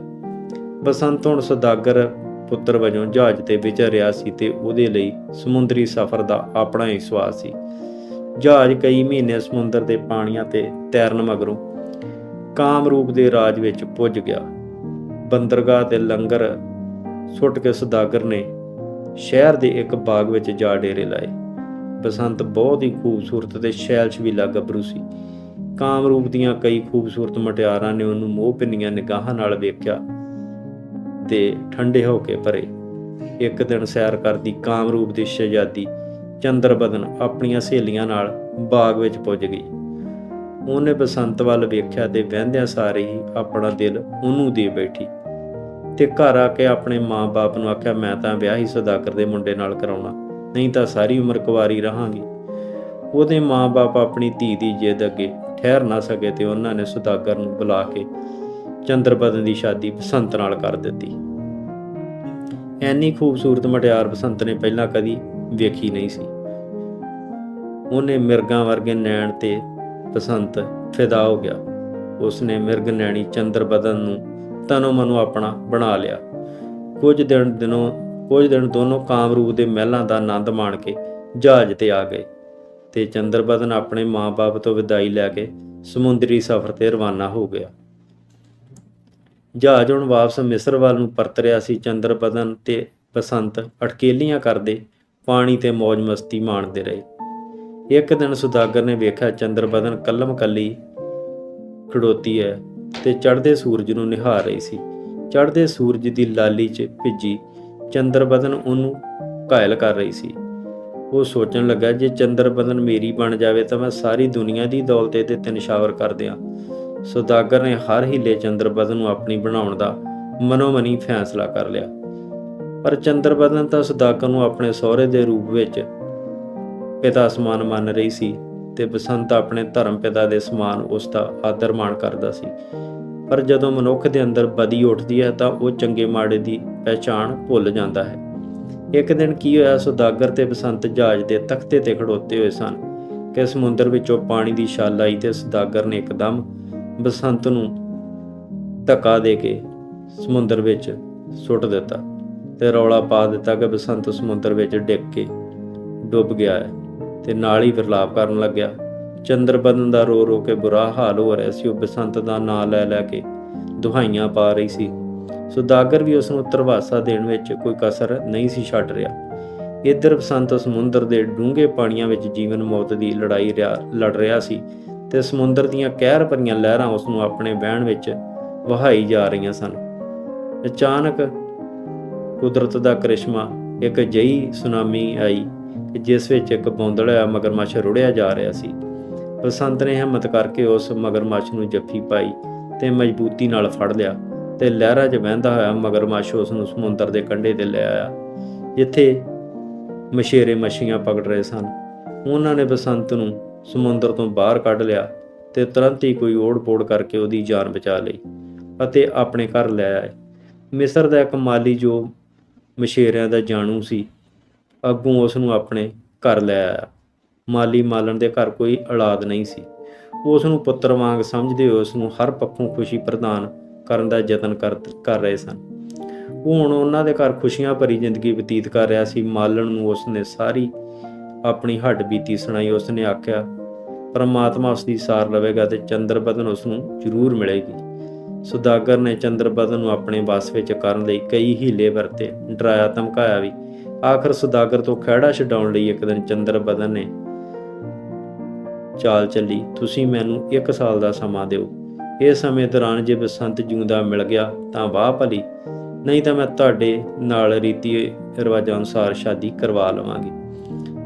ਬਸੰਤ ਹੁਣ ਸੁਦਾਗਰ ਪੁੱਤਰ ਵਜੋਂ ਜਹਾਜ਼ ਤੇ ਵਿਚਰਿਆ ਸੀ ਤੇ ਉਹਦੇ ਲਈ ਸਮੁੰਦਰੀ ਸਫ਼ਰ ਦਾ ਆਪਣਾ ਹੀ ਸਵਾਦ ਸੀ। ਜਹਾਜ਼ ਕਈ ਮਹੀਨੇ ਸਮੁੰਦਰ ਦੇ ਪਾਣੀਆਂ ਤੇ ਤੈਰਨ ਮਗਰੋਂ ਕਾਮਰੂਪ ਦੇ ਰਾਜ ਵਿੱਚ ਪੁੱਜ ਗਿਆ। ਬੰਦਰਗਾਹ ਤੇ ਲੰਗਰ ਸੁੱਟ ਕੇ ਸੁਦਾਗਰ ਨੇ ਸ਼ਹਿਰ ਦੇ ਇੱਕ ਬਾਗ ਵਿੱਚ ਜਾ ਡੇਰੇ ਲਾਏ। ਬਸੰਤ ਬਹੁਤ ਹੀ ਖੂਬਸੂਰਤ ਤੇ ਸ਼ੈਲ ਛਬੀਲਾ ਗੱਭਰੂ ਸੀ। ਕਾਮਰੂਪ ਦੀਆਂ ਕਈ ਖੂਬਸੂਰਤ ਮਟਿਆਰਾਂ ਨੇ ਉਹਨੂੰ ਮੋਹ ਪਿੰਨੀਆਂ ਨਿਗਾਹਾਂ ਨਾਲ ਵੇਖਿਆ ਤੇ ਠੰਡੇ ਹੋ ਕੇ ਭਰੇ ਇੱਕ ਦਿਨ ਸੈਰ ਕਰਦੀ ਕਾਮਰੂਪ ਦੀ ਸ਼ਹਿਜ਼ਾਦੀ ਚੰਦਰਬਦਨ ਆਪਣੀਆਂ ਸਹੇਲੀਆਂ ਨਾਲ ਬਾਗ ਵਿੱਚ ਪੁੱਜ ਗਈ। ਉਹਨੇ ਬਸੰਤ ਵੱਲ ਵੇਖਿਆ ਤੇ ਵਹਿੰਦਿਆਂ ਸਾਰੇ ਹੀ ਆਪਣਾ ਦਿਲ ਉਹਨੂੰ ਦੇ ਬੈਠੀ ਤੇ ਘਰ ਆ ਕੇ ਆਪਣੇ ਮਾਂ-ਬਾਪ ਨੂੰ ਆਖਿਆ, ਮੈਂ ਤਾਂ ਵਿਆਹ ਹੀ ਸਦਾਕਰ ਦੇ ਮੁੰਡੇ ਨਾਲ ਕਰਾਉਣਾ, ਨਹੀਂ ਤਾਂ ਸਾਰੀ ਉਮਰ ਕੁਵਾਰੀ ਰਹਾਂਗੀ। ਉਹਦੇ ਮਾਂ-ਬਾਪ ਆਪਣੀ ਧੀ ਦੀ ਜਿੱਦ ਅੱਗੇ ਠਹਿਰ ਨਾ ਸਕੇ ਤੇ ਉਹਨਾਂ ਨੇ ਸੁਦਾਗਰ ਨੂੰ ਬੁਲਾ ਕੇ ਚੰਦਰਬਦਨ ਦੀ ਸ਼ਾਦੀ ਬਸੰਤ ਨਾਲ ਕਰ ਦਿੱਤੀ। ਐਨੀ ਖੂਬਸੂਰਤ ਮਟਿਆਰ ਬਸੰਤ ਨੇ ਪਹਿਲਾਂ ਕਦੀ ਵੇਖੀ ਨਹੀਂ ਸੀ। ਉਹਨੇ ਮਿਰਗਾਂ ਵਰਗੇ ਨੈਣ ਤੇ ਬਸੰਤ ਫਿਦਾ ਹੋ ਗਿਆ। ਉਸਨੇ ਮਿਰਗ ਨੈਣੀ ਚੰਦਰਬਦਨ ਨੂੰ ਤਨੋ ਮਨੋ ਆਪਣਾ ਬਣਾ ਲਿਆ। ਕੁਝ ਦਿਨ ਦਿਨੋਂ ਕੁਝ ਦਿਨ ਦੋਨੋਂ ਕਾਮਰੂਪ ਦੇ ਮਹਿਲਾਂ ਦਾ ਆਨੰਦ ਮਾਣ ਕੇ ਜਹਾਜ਼ ਤੇ ਆ ਗਏ। ਤੇ ਚੰਦਰਬਦਨ ਆਪਣੇ ਮਾਂ-ਬਾਪ ਤੋਂ ਵਿਦਾਈ ਲੈ ਕੇ ਸਮੁੰਦਰੀ ਸਫ਼ਰ ਤੇ ਰਵਾਨਾ ਹੋ ਗਿਆ। ਜਹਾਜ਼ ਹੁਣ ਵਾਪਸ ਮਿਸਰ ਵੱਲ ਨੂੰ ਪਰਤ ਰਿਹਾ ਸੀ। ਚੰਦਰਬਦਨ ਤੇ ਬਸੰਤ ਅਟਕੇਲੀਆਂ ਕਰਦੇ ਪਾਣੀ ਤੇ ਮौज ਮਸਤੀ ਮਾਣਦੇ ਰਹੇ। ਇੱਕ ਦਿਨ ਸੁਦਾਗਰ ਨੇ ਵੇਖਿਆ ਚੰਦਰਬਦਨ ਕੱਲਮ ਕੱਲੀ ਖੜੋਤੀ ਹੈ ਤੇ ਚੜ੍ਹਦੇ ਸੂਰਜ ਨੂੰ ਨਿਹਾਰ ਰਹੀ ਸੀ। ਚੜ੍ਹਦੇ ਸੂਰਜ ਦੀ ਲਾਲੀ 'ਚ ਭਿੱਜੀ ਚੰਦਰਬਦਨ ਉਹਨੂੰ ਘਾਇਲ ਕਰ ਰਹੀ ਸੀ। ਉਹ ਸੋਚਣ ਲੱਗਾ, ਜੇ ਚੰਦਰਬਦਨ ਮੇਰੀ ਬਣ ਜਾਵੇ ਤਾਂ ਮੈਂ ਸਾਰੀ ਦੁਨੀਆ ਦੀ ਦੌਲਤ ਇਹਦੇ ਤੇ ਨਿਸ਼ਾਵਰ ਕਰ ਦਿਆਂ। ਸੁਦਾਗਰ ਨੇ ਹਰ ਹੀਲੇ ਚੰਦਰਬਦਨ ਨੂੰ ਆਪਣੀ ਬਣਾਉਣ ਦਾ ਮਨੋਮਨੀ ਫੈਸਲਾ ਕਰ ਲਿਆ। ਪਰ ਚੰਦਰਬਦਨ ਤਾਂ ਸੌਦਾਗਰ ਨੂੰ ਆਪਣੇ ਸਹੁਰੇ ਦੇ ਰੂਪ ਵਿੱਚ ਪਿਤਾ ਸਮਾਨ ਮੰਨ ਰਹੀ ਸੀ ਤੇ ਬਸੰਤ ਆਪਣੇ ਧਰਮ ਪਿਤਾ ਦੇ ਸਮਾਨ ਉਸ ਦਾ ਆਦਰ ਮਾਣ ਕਰਦਾ ਸੀ। ਪਰ ਜਦੋਂ ਮਨੁੱਖ ਦੇ ਅੰਦਰ ਬਦੀ ਉੱਠਦੀ ਹੈ ਤਾਂ ਉਹ ਚੰਗੇ ਮਾੜੇ ਦੀ ਪਹਿਚਾਣ ਭੁੱਲ ਜਾਂਦਾ ਹੈ। ਇੱਕ ਦਿਨ ਕੀ ਹੋਇਆ, ਸੁਦਾਗਰ ਤੇ ਬਸੰਤ ਜਹਾਜ਼ ਦੇ ਤਖਤੇ ਤੇ ਖੜੋਤੇ ਹੋਏ ਸਨ। ਕਿ ਸਮੁੰਦਰ ਵਿੱਚੋਂ ਪਾਣੀ ਦੀ ਛਾਲ ਆਈ ਤੇ ਸੁਦਾਗਰ ਨੇ ਇੱਕਦਮ ਬਸੰਤ ਨੂੰ ਧੱਕਾ ਦੇ ਕੇ ਸਮੁੰਦਰ ਵਿੱਚ ਸੁੱਟ ਦਿੱਤਾ ਤੇ ਰੌਲਾ ਪਾ ਦਿੱਤਾ ਕਿ ਬਸੰਤ ਸਮੁੰਦਰ ਵਿੱਚ ਡਿੱਗ ਕੇ ਡੁੱਬ ਗਿਆ ਹੈ ਤੇ ਨਾਲ ਹੀ ਵਿਰਲਾਪ ਕਰਨ ਲੱਗਿਆ। ਚੰਦਰਬਦਨ ਦਾ ਰੋ ਰੋ ਕੇ ਬੁਰਾ ਹਾਲ ਹੋ ਰਿਹਾ ਸੀ। ਉਹ ਬਸੰਤ ਦਾ ਨਾਂ ਲੈ ਲੈ ਕੇ ਦੁਹਾਈਆਂ ਪਾ ਰਹੀ ਸੀ। ਸੁਦਾਗਰ ਵੀ ਉਸ ਨੂੰ ਤਰਵਾਸਾ ਦੇਣ ਵਿੱਚ ਕੋਈ ਕਸਰ ਨਹੀਂ ਸੀ ਛੱਡ ਰਿਹਾ। ਇੱਧਰ ਬਸੰਤ ਸਮੁੰਦਰ ਦੇ ਡੂੰਘੇ ਪਾਣੀਆਂ ਵਿੱਚ ਜੀਵਨ ਮੌਤ ਦੀ ਲੜਾਈ ਰਿਆ- ਲੜ ਰਿਹਾ ਸੀ ਤੇ ਸਮੁੰਦਰ ਦੀਆਂ ਕਹਿਰ ਭਰੀਆਂ ਲਹਿਰਾਂ ਉਸ ਨੂੰ ਆਪਣੇ ਵਹਿਣ ਵਿੱਚ ਵਹਾਈ ਜਾ ਰਹੀਆਂ ਸਨ। ਅਚਾਨਕ ਕੁਦਰਤ ਦਾ ਕਰਿਸ਼ਮਾ ਇੱਕ ਜਈ ਸੁਨਾਮੀ ਆਈ ਜਿਸ ਵਿੱਚ ਇੱਕ ਬੌਂਦਲਿਆ ਮਗਰਮੱਛ ਰੁੜਿਆ ਜਾ ਰਿਹਾ ਸੀ। ਬਸੰਤ ਨੇ ਹਿੰਮਤ ਕਰਕੇ ਉਸ ਮਗਰਮੱਛ ਨੂੰ ਜੱਫੀ ਪਾਈ ਤੇ ਮਜ਼ਬੂਤੀ ਨਾਲ ਫੜ ਲਿਆ। ਤੇ ਲਹਿਰਾਂ 'ਚ ਵਹਿੰਦਾ ਹੋਇਆ ਮਗਰਮੱਛ ਉਸ ਨੂੰ ਸਮੁੰਦਰ ਦੇ ਕੰਢੇ ਤੇ ਲੈ ਆਇਆ, ਜਿੱਥੇ ਮਛੇਰੇ ਮੱਛੀਆਂ ਪਕੜ ਰਹੇ ਸਨ। ਉਹਨਾਂ ਨੇ ਬਸੰਤ ਨੂੰ ਸਮੁੰਦਰ ਤੋਂ ਬਾਹਰ ਕੱਢ ਲਿਆ ਤੇ ਤੁਰੰਤ ਹੀ ਕੋਈ ਓੜ-ਪੋੜ ਕਰਕੇ ਉਹਦੀ ਜਾਨ ਬਚਾ ਲਈ ਅਤੇ ਆਪਣੇ ਘਰ ਲੈ ਆਏ। ਮਿਸਰ ਦਾ ਇੱਕ ਮਾਲੀ ਜੋ ਮਛੇਰਿਆਂ ਦਾ ਜਾਣੂ ਸੀ, ਅੱਗੋਂ ਉਸ ਨੂੰ ਆਪਣੇ ਘਰ ਲੈ ਆਇਆ। ਮਾਲੀ ਮਾਲਣ ਦੇ ਘਰ ਕੋਈ ਔਲਾਦ ਨਹੀਂ ਸੀ। ਉਸ ਨੂੰ ਪੁੱਤਰ ਵਾਂਗ ਸਮਝਦੇ ਹੋਏ ਉਸ ਨੂੰ ਹਰ ਪੱਖੋਂ ਖੁਸ਼ੀ ਪ੍ਰਦਾਨ ਕਰਨ ਦਾ ਯਤਨ ਕਰ ਕਰ ਰਹੇ ਸਨ। ਉਹ ਹੁਣ ਉਹਨਾਂ ਦੇ ਘਰ ਖੁਸ਼ੀਆਂ ਭਰੀ ਜ਼ਿੰਦਗੀ ਬਤੀਤ ਕਰ ਰਿਹਾ ਸੀ। ਮਾਲਣ ਨੂੰ ਉਸਨੇ ਸਾਰੀ ਆਪਣੀ ਹੱਡ ਬੀਤੀ ਸੁਣਾਈ। ਉਸਨੇ ਆਖਿਆ, ਪਰਮਾਤਮਾ ਉਸ ਦੀ ਸਾਰ ਲਵੇਗਾ ਤੇ ਚੰਦਰਬਦਨ ਉਸ ਨੂੰ ਜ਼ਰੂਰ ਮਿਲੇਗੀ। ਸੁਦਾਗਰ ਨੇ ਚੰਦਰਬਦਨ ਨੂੰ ਆਪਣੇ ਵੱਸ ਵਿੱਚ ਕਰਨ ਲਈ ਕਈ ਹੀਲੇ ਵਰਤੇ। ਡਰਾਇਆ, ਧਮਕਾਇਆ ਵੀ। ਆਖਰ ਸੁਦਾਗਰ ਤੋਂ ਖਹਿੜਾ ਛਡਾਉਣ ਲਈ ਇੱਕ ਦਿਨ ਚੰਦਰਬਦਨ ਨੇ ਚਾਲ ਚੱਲੀ, ਤੁਸੀਂ ਮੈਨੂੰ 1 ਸਾਲ ਦਾ ਸਮਾਂ ਦਿਓ। ਇਸ ਸਮੇਂ ਦੌਰਾਨ ਜੇ ਬਸੰਤ ਜਿਉਂਦਾ ਮਿਲ ਗਿਆ ਤਾਂ ਵਾਹ ਭਲੀ, ਨਹੀਂ ਤਾਂ ਮੈਂ ਤੁਹਾਡੇ ਨਾਲ ਰੀਤੀ ਰਿਵਾਜਾਂ ਅਨੁਸਾਰ ਸ਼ਾਦੀ ਕਰਵਾ ਲਵਾਂਗੀ।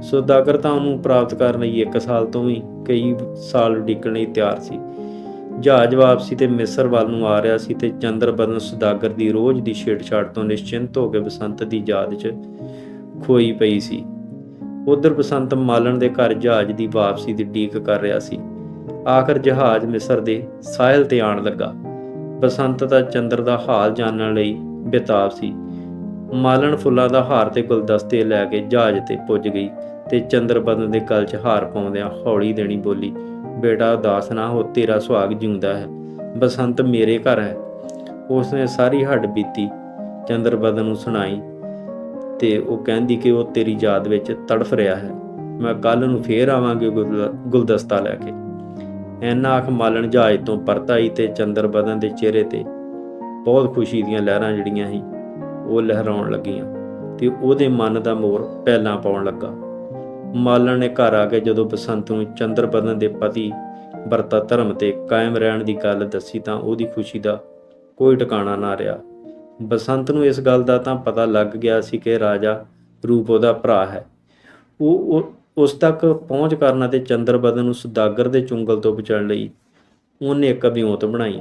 ਸੌਦਾਗਰ ਤਾਂ ਉਹਨੂੰ ਪ੍ਰਾਪਤ ਕਰਨ ਲਈ 1 ਸਾਲ ਤੋਂ ਵੀ ਕਈ ਸਾਲ ਉਡੀਕਣ ਲਈ ਤਿਆਰ ਸੀ। ਜਹਾਜ਼ ਵਾਪਸੀ ਤੇ ਮਿਸਰ ਵੱਲ ਨੂੰ ਆ ਰਿਹਾ ਸੀ ਤੇ ਚੰਦਰਬਦਨ ਸੌਦਾਗਰ ਦੀ ਰੋਜ਼ ਦੀ ਛੇੜਛਾੜ ਤੋਂ ਨਿਸ਼ਚਿੰਤ ਹੋ ਕੇ ਬਸੰਤ ਦੀ ਯਾਦ 'ਚ ਖੋਈ ਪਈ ਸੀ। ਉਧਰ ਬਸੰਤ ਮਾਲਣ ਦੇ ਘਰ ਜਹਾਜ਼ ਦੀ ਵਾਪਸੀ ਦੀ ਡੀਕ ਕਰ ਰਿਹਾ ਸੀ। ਆਖਰ ਜਹਾਜ਼ ਮਿਸਰ ਦੇ ਸਾਹਿਲ ਤੇ ਆਣ ਲੱਗਾ। ਬਸੰਤ ਦਾ ਚੰਦਰ ਦਾ ਹਾਲ ਜਾਣਨ ਲਈ ਬੇਤਾਬ ਸੀ। ਮਾਲਣ ਫੁੱਲਾਂ ਦਾ ਹਾਰ ਤੇ ਗੁਲਦਸਤੇ ਲੈ ਕੇ ਜਹਾਜ਼ ਤੇ ਪੁੱਜ ਗਈ ਤੇ ਚੰਦਰਬਦਨ ਦੇ ਗਲ 'ਚ ਹਾਰ ਪਾਉਂਦਿਆਂ ਹੌਲੀ ਦੇਣੀ ਬੋਲੀ, ਬੇਟਾ ਉਦਾਸ ਨਾ ਹੋ, ਤੇਰਾ ਸੁਹਾਗ ਜਿਉਂਦਾ ਹੈ। ਬਸੰਤ ਮੇਰੇ ਘਰ ਹੈ। ਉਸਨੇ ਸਾਰੀ ਹੱਡ ਬੀਤੀ। ਚੰਦਰਬਦਨ ਨੂੰ ਸੁਣਾਈ ਤੇ ਉਹ ਕਹਿੰਦੀ ਕਿ ਉਹ ਤੇਰੀ ਯਾਦ ਵਿੱਚ ਤੜਫ ਰਿਹਾ ਹੈ। ਮੈਂ ਕੱਲ ਨੂੰ ਫੇਰ ਆਵਾਂਗੀ ਗੁਲ- ਗੁਲਦਸਤਾ ਲੈ ਕੇ। ਐਨਾ ਆਖ ਮਾਲਣ ਜਹਾਜ਼ ਤੋਂ ਪਰਤ ਆਈ ਤੇ ਚੰਦਰਬਦਨ ਦੇ ਚਿਹਰੇ ਤੇ ਬਹੁਤ ਖੁਸ਼ੀ ਦੀਆਂ ਲਹਿਰਾਂ ਜਿਹੜੀਆਂ ਸੀ, ਉਹ ਲਹਿਰਾਉਣ ਲੱਗੀਆਂ ਤੇ ਉਹਦੇ ਮਨ ਦਾ ਮੋਰ ਪਹਿਲਾਂ ਪਾਉਣ ਲੱਗਾ। ਮਾਲਣ ਨੇ ਘਰ ਆ ਕੇ ਜਦੋਂ ਬਸੰਤ ਨੂੰ ਚੰਦਰ ਬਦਨ ਦੇ ਪਤੀ ਵਰਤਾ ਧਰਮ ਤੇ ਕਾਇਮ ਰਹਿਣ ਦੀ ਗੱਲ ਦੱਸੀ ਤਾਂ ਉਹਦੀ ਖੁਸ਼ੀ ਦਾ ਕੋਈ ਟਿਕਾਣਾ ਨਾ ਰਿਹਾ। ਬਸੰਤ ਨੂੰ ਇਸ ਗੱਲ ਦਾ ਤਾਂ ਪਤਾ ਲੱਗ ਗਿਆ ਸੀ ਕਿ ਰਾਜਾ ਰੂਪ ਉਹਦਾ ਭਰਾ ਹੈ। ਉਹ- ਉਸ ਤੱਕ ਪਹੁੰਚ ਕਰਨ ਅਤੇ ਚੰਦਰ ਬਦਨ ਨੂੰ ਸੁਦਾਗਰ ਦੇ ਚੁੰਗਲ ਤੋਂ ਬਚਾਉਣ ਲਈ ਉਹਨੇ ਇੱਕ ਅਭਿਉਂਤ ਬਣਾਈ।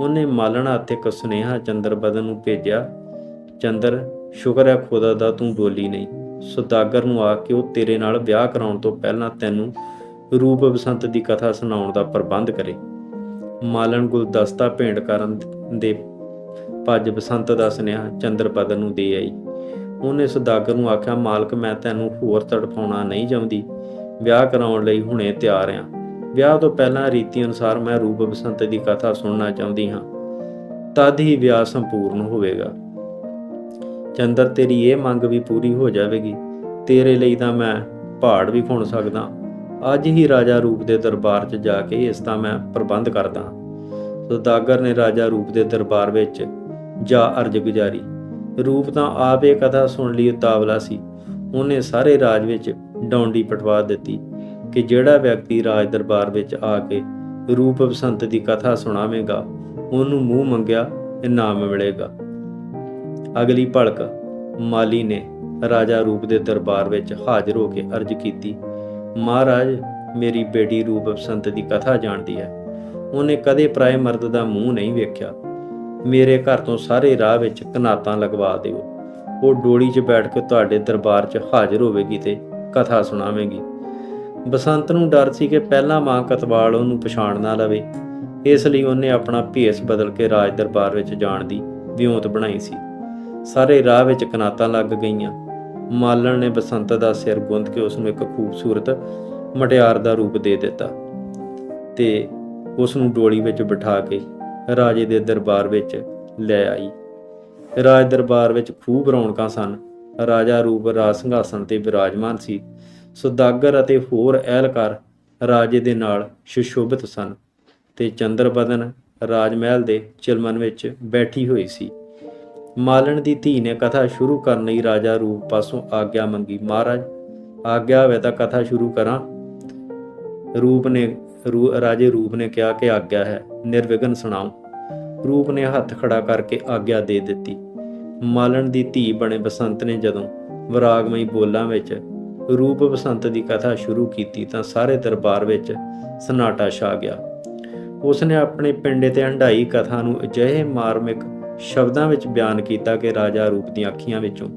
ਉਹਨੇ ਮਾਲਣਾ ਅਤੇ ਇੱਕ ਸੁਨੇਹਾ ਚੰਦਰ ਬਦਨ ਨੂੰ ਭੇਜਿਆ, ਚੰਦਰ, ਸ਼ੁਕਰ ਹੈ ਖੁਦਾ ਦਾ ਤੂੰ ਬੋਲੀ ਨਹੀਂ। ਸੁਦਾਗਰ ਨੂੰ ਆ ਕੇ ਉਹ ਤੇਰੇ ਨਾਲ ਵਿਆਹ ਕਰਾਉਣ ਤੋਂ ਪਹਿਲਾਂ ਤੈਨੂੰ ਰੂਪ ਬਸੰਤ ਦੀ ਕਥਾ ਸੁਣਾਉਣ ਦਾ ਪ੍ਰਬੰਧ ਕਰੇ। ਮਾਲਣ ਗੁਲਦਸਤਾ ਭੇਂਟ ਕਰਨ ਦੇ ਭੱਜ ਬਸੰਤ ਦਾ ਸੁਨੇਹਾ ਚੰਦਰ ਬਦਨ ਨੂੰ ਦੇ ਆਈ। ਉਹਨੇ ਸੁਦਾਗਰ ਨੂੰ ਆਖਿਆ, ਮਾਲਕ, ਮੈਂ ਤੈਨੂੰ ਹੋਰ ਤੜਫਾਉਣਾ ਨਹੀਂ ਚਾਹੁੰਦੀ। ਵਿਆਹ ਕਰਾਉਣ ਲਈ ਹੁਣੇ ਤਿਆਰ ਆ। ਵਿਆਹ ਤੋਂ ਪਹਿਲਾਂ ਰੀਤੀ ਅਨੁਸਾਰ ਮੈਂ ਰੂਪ ਬਸੰਤ ਦੀ ਕਥਾ ਸੁਣਨਾ ਚਾਹੁੰਦੀ ਹਾਂ। ਤਦ ਹੀ ਵਿਆਹ ਸੰਪੂਰਨ ਹੋਵੇਗਾ। ਚੰਦਰ, ਤੇਰੀ ਇਹ ਮੰਗ ਵੀ ਪੂਰੀ ਹੋ ਜਾਵੇਗੀ। ਤੇਰੇ ਲਈ ਤਾਂ ਮੈਂ ਪਹਾੜ ਵੀ ਖੁਣ ਸਕਦਾ। ਅੱਜ ਹੀ ਰਾਜਾ ਰੂਪ ਦੇ ਦਰਬਾਰ 'ਚ ਜਾ ਕੇ ਇਸ ਦਾ ਮੈਂ ਪ੍ਰਬੰਧ ਕਰਦਾ। ਸੁਦਾਗਰ ਨੇ ਰਾਜਾ ਰੂਪ ਦੇ ਦਰਬਾਰ ਵਿੱਚ ਜਾ ਅਰਜ ਗੁਜ਼ਾਰੀ। ਰੂਪ ਤਾਂ ਆਪ ਇਹ ਕਥਾ ਸੁਣ ਲਈ ਉਤਾਵਲਾ ਸੀ। ਉਹਨੇ ਸਾਰੇ ਰਾਜ ਵਿੱਚ ਡੌਂਡੀ ਪਟਵਾ ਦਿੱਤੀ ਕਿ ਜਿਹੜਾ ਵਿਅਕਤੀ ਰਾਜ ਦਰਬਾਰ ਵਿੱਚ ਆ ਕੇ ਰੂਪ ਬਸੰਤ ਦੀ ਕਥਾ ਸੁਣਾਵੇਗਾ, ਉਹਨੂੰ ਮੂੰਹ ਮੰਗਿਆ ਇਨਾਮ ਮਿਲੇਗਾ। ਅਗਲੀ ਭਲਕ ਮਾਲੀ ਨੇ ਰਾਜਾ ਰੂਪ ਦੇ ਦਰਬਾਰ ਵਿੱਚ ਹਾਜ਼ਰ ਹੋ ਕੇ ਅਰਜ਼ ਕੀਤੀ, ਮਹਾਰਾਜ, ਮੇਰੀ ਬੇਟੀ ਰੂਪ ਬਸੰਤ ਦੀ ਕਥਾ ਜਾਣਦੀ ਹੈ। ਉਹਨੇ ਕਦੇ ਪਰਾਏ ਮਰਦ ਦਾ ਮੂੰਹ ਨਹੀਂ ਵੇਖਿਆ। ਮੇਰੇ ਘਰ ਤੋਂ ਸਾਰੇ ਰਾਹ ਵਿੱਚ ਕਨਾਤਾਂ ਲਗਵਾ ਦਿਓ। ਉਹ ਡੋਲੀ 'ਚ ਬੈਠ ਕੇ ਤੁਹਾਡੇ ਦਰਬਾਰ 'ਚ ਹਾਜ਼ਰ ਹੋਵੇਗੀ ਤੇ ਕਥਾ ਸੁਣਾਵੇਗੀ। ਬਸੰਤ ਨੂੰ ਡਰ ਸੀ ਕਿ ਪਹਿਲਾਂ ਮਾਂ ਕਤਵਾਲ ਉਹਨੂੰ ਪਛਾਣ ਨਾ ਲਵੇ। ਇਸ ਲਈ ਉਹਨੇ ਆਪਣਾ ਭੇਸ ਬਦਲ ਕੇ ਰਾਜ ਦਰਬਾਰ ਵਿੱਚ ਜਾਣ ਦੀ ਵਿਉਂਤ ਬਣਾਈ ਸੀ। ਸਾਰੇ ਰਾਹ ਵਿੱਚ ਕਨਾਤਾਂ ਲੱਗ ਗਈਆਂ। ਮਾਲਣ ਨੇ ਬਸੰਤ ਦਾ ਸਿਰ ਗੁੰਦ ਕੇ ਉਸ ਨੂੰ ਇੱਕ ਖੂਬਸੂਰਤ ਮਟਿਆਰ ਦਾ ਰੂਪ ਦੇ ਦਿੱਤਾ ਤੇ ਉਸ ਨੂੰ ਡੋਲੀ ਵਿੱਚ ਬਿਠਾ ਕੇ ਰਾਜੇ ਦੇ ਦਰਬਾਰ ਵਿੱਚ ਲੈ ਆਈ। ਰਾਜ ਦਰਬਾਰ ਵਿੱਚ ਖੂਬ ਰੌਣਕਾਂ ਸਨ। ਰਾਜਾ ਰੂਪ ਰਾਜ ਸਿੰਘਾਸਣ ਤੇ ਵਿਰਾਜਮਾਨ ਸੀ। ਸੁਦਾਗਰ ਅਤੇ ਹੋਰ ਅਹਿਲਕਾਰ ਰਾਜੇ ਦੇ ਨਾਲ ਸੁਸ਼ੋਭਿਤ ਸਨ ਤੇ ਚੰਦਰ ਬਦਨ ਰਾਜ ਮਹਿਲ ਦੇ ਚਿਲਮਨ ਵਿੱਚ ਬੈਠੀ ਹੋਈ ਸੀ। ਮਾਲਣ ਦੀ ਧੀ ਨੇ ਕਥਾ ਸ਼ੁਰੂ ਕਰਨ ਲਈ ਰਾਜਾ ਰੂਪ ਪਾਸੋਂ ਆਗਿਆ ਮੰਗੀ, ਮਹਾਰਾਜ, ਆਗਿਆ ਹੋਵੇ ਤਾਂ ਕਥਾ ਸ਼ੁਰੂ ਕਰਾਂ। ਰੂਪ ਨੇ, ਰੂ- ਰਾਜੇ ਰੂਪ ਨੇ ਕਿਹਾ ਕਿ ਆਗਿਆ ਹੈ। ਨਿਰਵਿਘਨ ਸੁਣਾਓ ਰੂਪ ਨੇ ਹੱਥ ਖੜਾ ਕਰਕੇ ਆਗਿਆ ਦੇ ਦਿੱਤੀ। ਮਾਲਣ ਦੀ ਧੀ ਬਣੇ ਬਸੰਤ ਨੇ ਜਦੋਂ ਵਿਰਾਗਮਈ ਬੋਲਾਂ ਵਿੱਚ ਰੂਪ ਬਸੰਤ ਦੀ ਕਥਾ ਸ਼ੁਰੂ ਕੀਤੀ ਤਾਂ ਸਾਰੇ ਦਰਬਾਰ ਵਿੱਚ ਸਨਾਟਾ ਛਾ ਗਿਆ। ਉਸ ਨੇ ਆਪਣੇ ਪਿੰਡੇ ਤੇ ਹੰਡਾਈ ਕਥਾ ਨੂੰ ਅਜਿਹੇ ਮਾਰਮਿਕ ਸ਼ਬਦਾਂ ਵਿੱਚ ਬਿਆਨ ਕੀਤਾ ਕਿ ਰਾਜਾ ਰੂਪ ਦੀਆਂ ਅੱਖੀਆਂ ਵਿੱਚੋਂ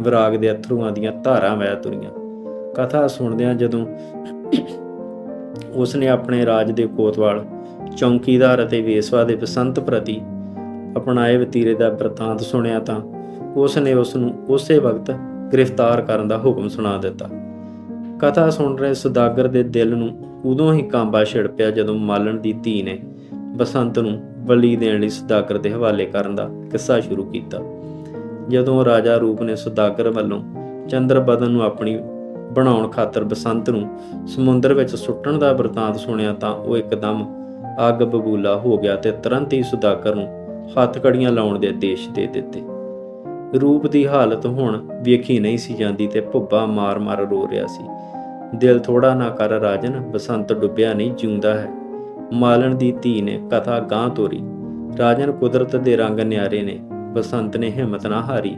ਵਿਰਾਗ ਦੇ ਅਥਰੂਆਂ ਦੀਆਂ ਧਾਰਾਂ ਵਹਿ ਤੁਰੀਆਂ। ਕਥਾ ਸੁਣਦਿਆਂ ਜਦੋਂ ਉਸ ਨੇ ਆਪਣੇ ਰਾਜ ਦੇ ਕੋਤਵਾਲ ਚੌਂਕੀਦਾਰ ਅਤੇ ਵੇਸਵਾ ਦੇ ਬਸੰਤ ਪ੍ਰਤੀ ਅਪਣਾਏ ਵਤੀਰੇ ਦਾ ਬ੍ਰਤਾਂਤ ਸੁਣਿਆ ਤਾਂ ਉਸ ਨੇ ਉਸ ਨੂੰ ਉਸੇ ਵਕਤ ਗ੍ਰਿਫਤਾਰ ਕਰਨ ਦਾ ਹੁਕਮ ਸੁਣਾ ਦਿੱਤਾ। ਕਥਾ ਸੁਣ ਰਹੇ ਸੁਦਾਗਰ ਦੇ ਦਿਲ ਨੂੰ ਉਦੋਂ ਹੀ ਕਾਂਬਾ ਛਿੜ ਪਿਆ ਜਦੋਂ ਮਾਲਣ ਦੀ ਧੀ ਨੇ ਬਸੰਤ ਨੂੰ ਬਲੀ ਦੇਣ ਲਈ ਸੁਦਾਗਰ ਦੇ ਹਵਾਲੇ ਕਰਨ ਦਾ ਕਿੱਸਾ ਸ਼ੁਰੂ ਕੀਤਾ। ਜਦੋਂ ਰਾਜਾ ਰੂਪ ਨੇ ਸੁਦਾਗਰ ਵੱਲੋਂ ਚੰਦਰ ਬਦਨ ਨੂੰ ਆਪਣੀ ਬਣਾਉਣ ਖਾਤਰ ਬਸੰਤ ਨੂੰ ਸਮੁੰਦਰ ਵਿੱਚ ਸੁੱਟਣ ਦਾ ਵਰਤਾਂਤ ਸੁਣਿਆ ਤਾਂ ਉਹ ਇੱਕਦਮ ਅੱਗ ਬਬੂਲਾ ਹੋ ਗਿਆ ਤੇ ਤੁਰੰਤ ਹੀ ਸੁਦਾਕਰ ਨੂੰ ਹੱਥ ਕੜੀਆਂ ਲਾਉਣ ਦੇ ਆਦੇਸ਼ ਦੇ ਦਿੱਤੇ। ਰੂਪ ਦੀ ਹਾਲਤ ਹੁਣ ਵੇਖੀ ਨਹੀਂ ਸੀ ਜਾਂਦੀ ਤੇ ਭੁੱਬਾ ਮਾਰ-ਮਾਰ ਰੋ ਰਿਹਾ ਸੀ। ਦਿਲ ਥੋੜਾ ਨਾ ਕਰ ਰਾਜਨ, ਬਸੰਤ ਡੁੱਬਿਆ ਨਹੀਂ, ਜਿਉਂਦਾ ਹੈ। ਮਾਲਣ ਦੀ ਧੀ ਨੇ ਕਥਾ ਗਾਂ ਤੋਰੀ। ਰਾਜਨ ਕੁਦਰਤ ਦੇ ਰੰਗ ਨਿਆਰੇ ਨੇ, ਬਸੰਤ ਨੇ ਹਿੰਮਤ ਨਾ ਹਾਰੀ।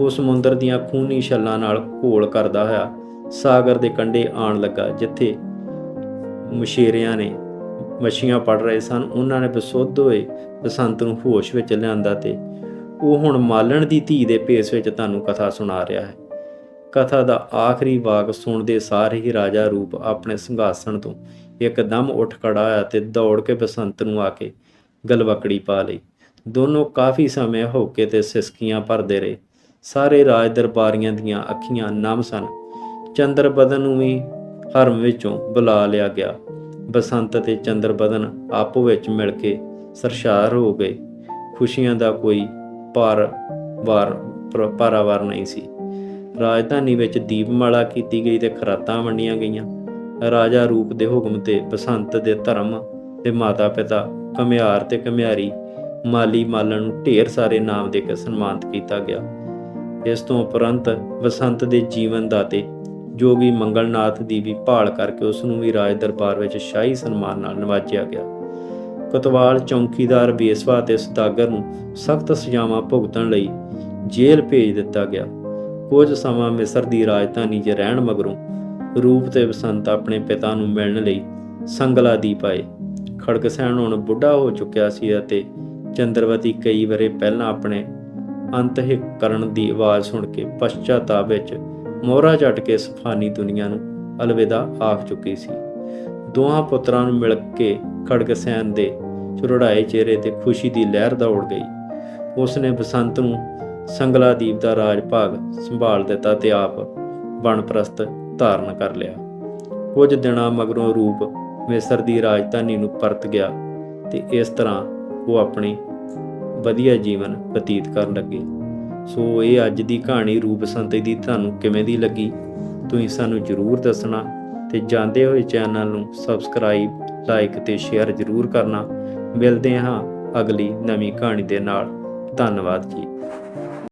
ਉਹ ਸਮੁੰਦਰ ਦੀਆਂ ਖੂਨੀ ਛੱਲਾਂ ਨਾਲ ਘੋਲ ਕਰਦਾ ਹੋਇਆ ਸਾਗਰ ਦੇ ਕੰਢੇ ਆਣ ਲੱਗਾ, ਜਿੱਥੇ ਮਸ਼ੇਰਿਆਂ ਨੇ ਮੱਛੀਆਂ ਪੜ ਰਹੇ ਸਨ। ਉਹਨਾਂ ਨੇ ਬਸੁੱਧ ਹੋਏ ਬਸੰਤ ਨੂੰ ਹੋਸ਼ ਵਿੱਚ ਲਿਆਂਦਾ ਤੇ ਉਹ ਹੁਣ ਮਾਲਣ ਦੀ ਧੀ ਦੇ ਭੇਸ ਵਿੱਚ ਤੁਹਾਨੂੰ ਕਥਾ ਸੁਣਾ ਰਿਹਾ ਹੈ। ਕਥਾ ਦਾ ਆਖਰੀ ਵਾਕ ਸੁਣਦੇ ਸਾਰੇ ਹੀ ਰਾਜਾ ਰੂਪ ਆਪਣੇ ਸਿੰਘਾਸਣ ਤੋਂ ਇੱਕਦਮ ਉੱਠ ਖੜਾ ਹੋਇਆ ਤੇ ਦੌੜ ਕੇ ਬਸੰਤ ਨੂੰ ਆ ਕੇ ਗਲਵਕੜੀ ਪਾ ਲਈ। ਦੋਨੋਂ ਕਾਫੀ ਸਮੇਂ ਹੋਕੇ ਤੇ ਸਿਸਕੀਆਂ ਭਰਦੇ ਰਹੇ। ਸਾਰੇ ਰਾਜ ਦਰਬਾਰੀਆਂ ਦੀਆਂ ਅੱਖੀਆਂ ਨਮ ਸਨ। ਚੰਦਰ ਬਦਨ ਨੂੰ ਵੀ ਹਰਮ ਵਿੱਚੋਂ ਬੁਲਾ ਲਿਆ ਗਿਆ। ਬਸੰਤ ਤੇ ਚੰਦਰ ਬਦਨ ਆਪੋ ਵਿੱਚ ਮਿਲ ਕੇ ਸਰਸ਼ਾਰ ਹੋ ਗਏ। ਖੁਸ਼ੀਆਂ ਦਾ ਕੋਈ ਪਾਰ ਵਾਰ ਪਰ- ਨਹੀਂ ਸੀ। ਰਾਜਧਾਨੀ ਵਿੱਚ ਦੀਪਮਾਲਾ ਕੀਤੀ ਗਈ ਤੇ ਖਰਾਤਾਂ ਵੰਡੀਆਂ ਗਈਆਂ। ਰਾਜਾ ਰੂਪ ਦੇ ਹੁਕਮ ਤੇ ਬਸੰਤ ਦੇ ਧਰਮ ਤੇ ਮਾਤਾ ਪਿਤਾ ਕਮਿਆਰ ਤੇ ਕਮਿਆਰੀ ਮਾਲੀ ਮਾਲਣ ਨੂੰ ਢੇਰ ਸਾਰੇ ਨਾਮ ਦੇ ਕੇ ਸਨਮਾਨਿਤ ਕੀਤਾ ਗਿਆ। ਇਸ ਤੋਂ ਉਪਰੰਤ ਬਸੰਤ ਦੇ ਜੀਵਨ ਦਾਤੇ ਜੋਗੀ ਮੰਗਲਨਾਥ ਦੀ ਵੀ ਭਾਲ ਕਰਕੇ ਉਸ ਨੂੰ ਵੀ ਰਾਜ ਦਰਬਾਰ ਵਿੱਚ ਸ਼ਾਹੀ ਸਨਮਾਨ ਨਾਲ ਨਵਾਜਿਆ ਗਿਆ। ਕੋਤਵਾਲ ਚੌਂਕੀਦਾਰ ਬੇਸਵਾ ਤੇ ਸੁਦਾਗਰ ਨੂੰ ਸਖਤ ਸਜ਼ਾਵਾਂ ਭੁਗਤਣ ਲਈ ਜੇਲ੍ਹ ਭੇਜ ਦਿੱਤਾ ਗਿਆ। ਕੁਝ ਸਮਾਂ ਮਿਸਰ ਦੀ ਰਾਜਧਾਨੀ 'ਚ ਰਹਿਣ ਮਗਰੋਂ ਰੂਪ ਤੇ ਬਸੰਤ ਆਪਣੇ ਪਿਤਾ ਨੂੰ ਮਿਲਣ ਲਈ ਸੰਗਲਾਦੀਪ ਆਏ ਪਾਏ ਹੁਣ ਬੁੱਢਾ ਹੋ ਚੁੱਕਿਆ ਸੀ ਅਤੇ ਚੰਦਰਵਤੀ ਕਈ ਵਰੇ ਪਹਿਲਾਂ ਆਪਣੇ ਅੰਤਹਿ ਕਰਨ ਦੀ ਆਵਾਜ਼ ਸੁਣ ਕੇ ਪਛਤਾਤਾਪ ਵਿੱਚ ਮੋਹਰਾ ਝਟ ਕੇ ਸਫਾਨੀ ਦੁਨੀਆ ਨੂੰ ਅਲਵਿਦਾ ਆਖ ਚੁੱਕੀ ਸੀ। ਦੋਹਾਂ ਪੁੱਤਰਾਂ ਨੂੰ ਮਿਲ ਕੇ ਖੜਗਸੈਨ ਦੇ ਚੁਰੜਾਏ ਚਿਹਰੇ ਤੇ ਖੁਸ਼ੀ ਦੀ ਲਹਿਰ ਦੌੜ ਗਈ। ਉਸਨੇ ਬਸੰਤ ਨੂੰ ਸੰਗਲਾਦੀਪ ਦਾ ਰਾਜ ਭਾਗ ਸੰਭਾਲ ਦਿੱਤਾ ਤੇ ਆਪ ਬਣਪ੍ਰਸਤ ਧਾਰਨ ਕਰ ਲਿਆ। ਕੁਝ ਦਿਨਾਂ ਮਗਰੋਂ ਰੂਪ ਮਿਸਰ ਦੀ ਰਾਜਧਾਨੀ ਨੂੰ ਪਰਤ ਗਿਆ ਤੇ ਇਸ ਤਰ੍ਹਾਂ ਉਹ ਆਪਣੇ ਵਧੀਆ ਜੀਵਨ ਬਤੀਤ ਕਰਨ ਲੱਗੇ। ਸੋ ਇਹ ਅੱਜ ਦੀ ਕਹਾਣੀ ਰੂਪ ਬਸੰਤ ਦੀ ਤੁਹਾਨੂੰ ਕਿਵੇਂ ਦੀ ਲੱਗੀ? ਤੁਸੀਂ ਸਾਨੂੰ ਜਰੂਰ ਦੱਸਣਾ ਤੇ ਜਾਂਦੇ ਹੋਏ ਚੈਨਲ ਨੂੰ ਸਬਸਕ੍ਰਾਈਬ, ਲਾਈਕ ਤੇ ਸ਼ੇਅਰ ਜਰੂਰ ਕਰਨਾ। ਮਿਲਦੇ ਹਾਂ ਅਗਲੀ ਨਵੀਂ ਕਹਾਣੀ ਦੇ ਨਾਲ। ਧੰਨਵਾਦ ਜੀ।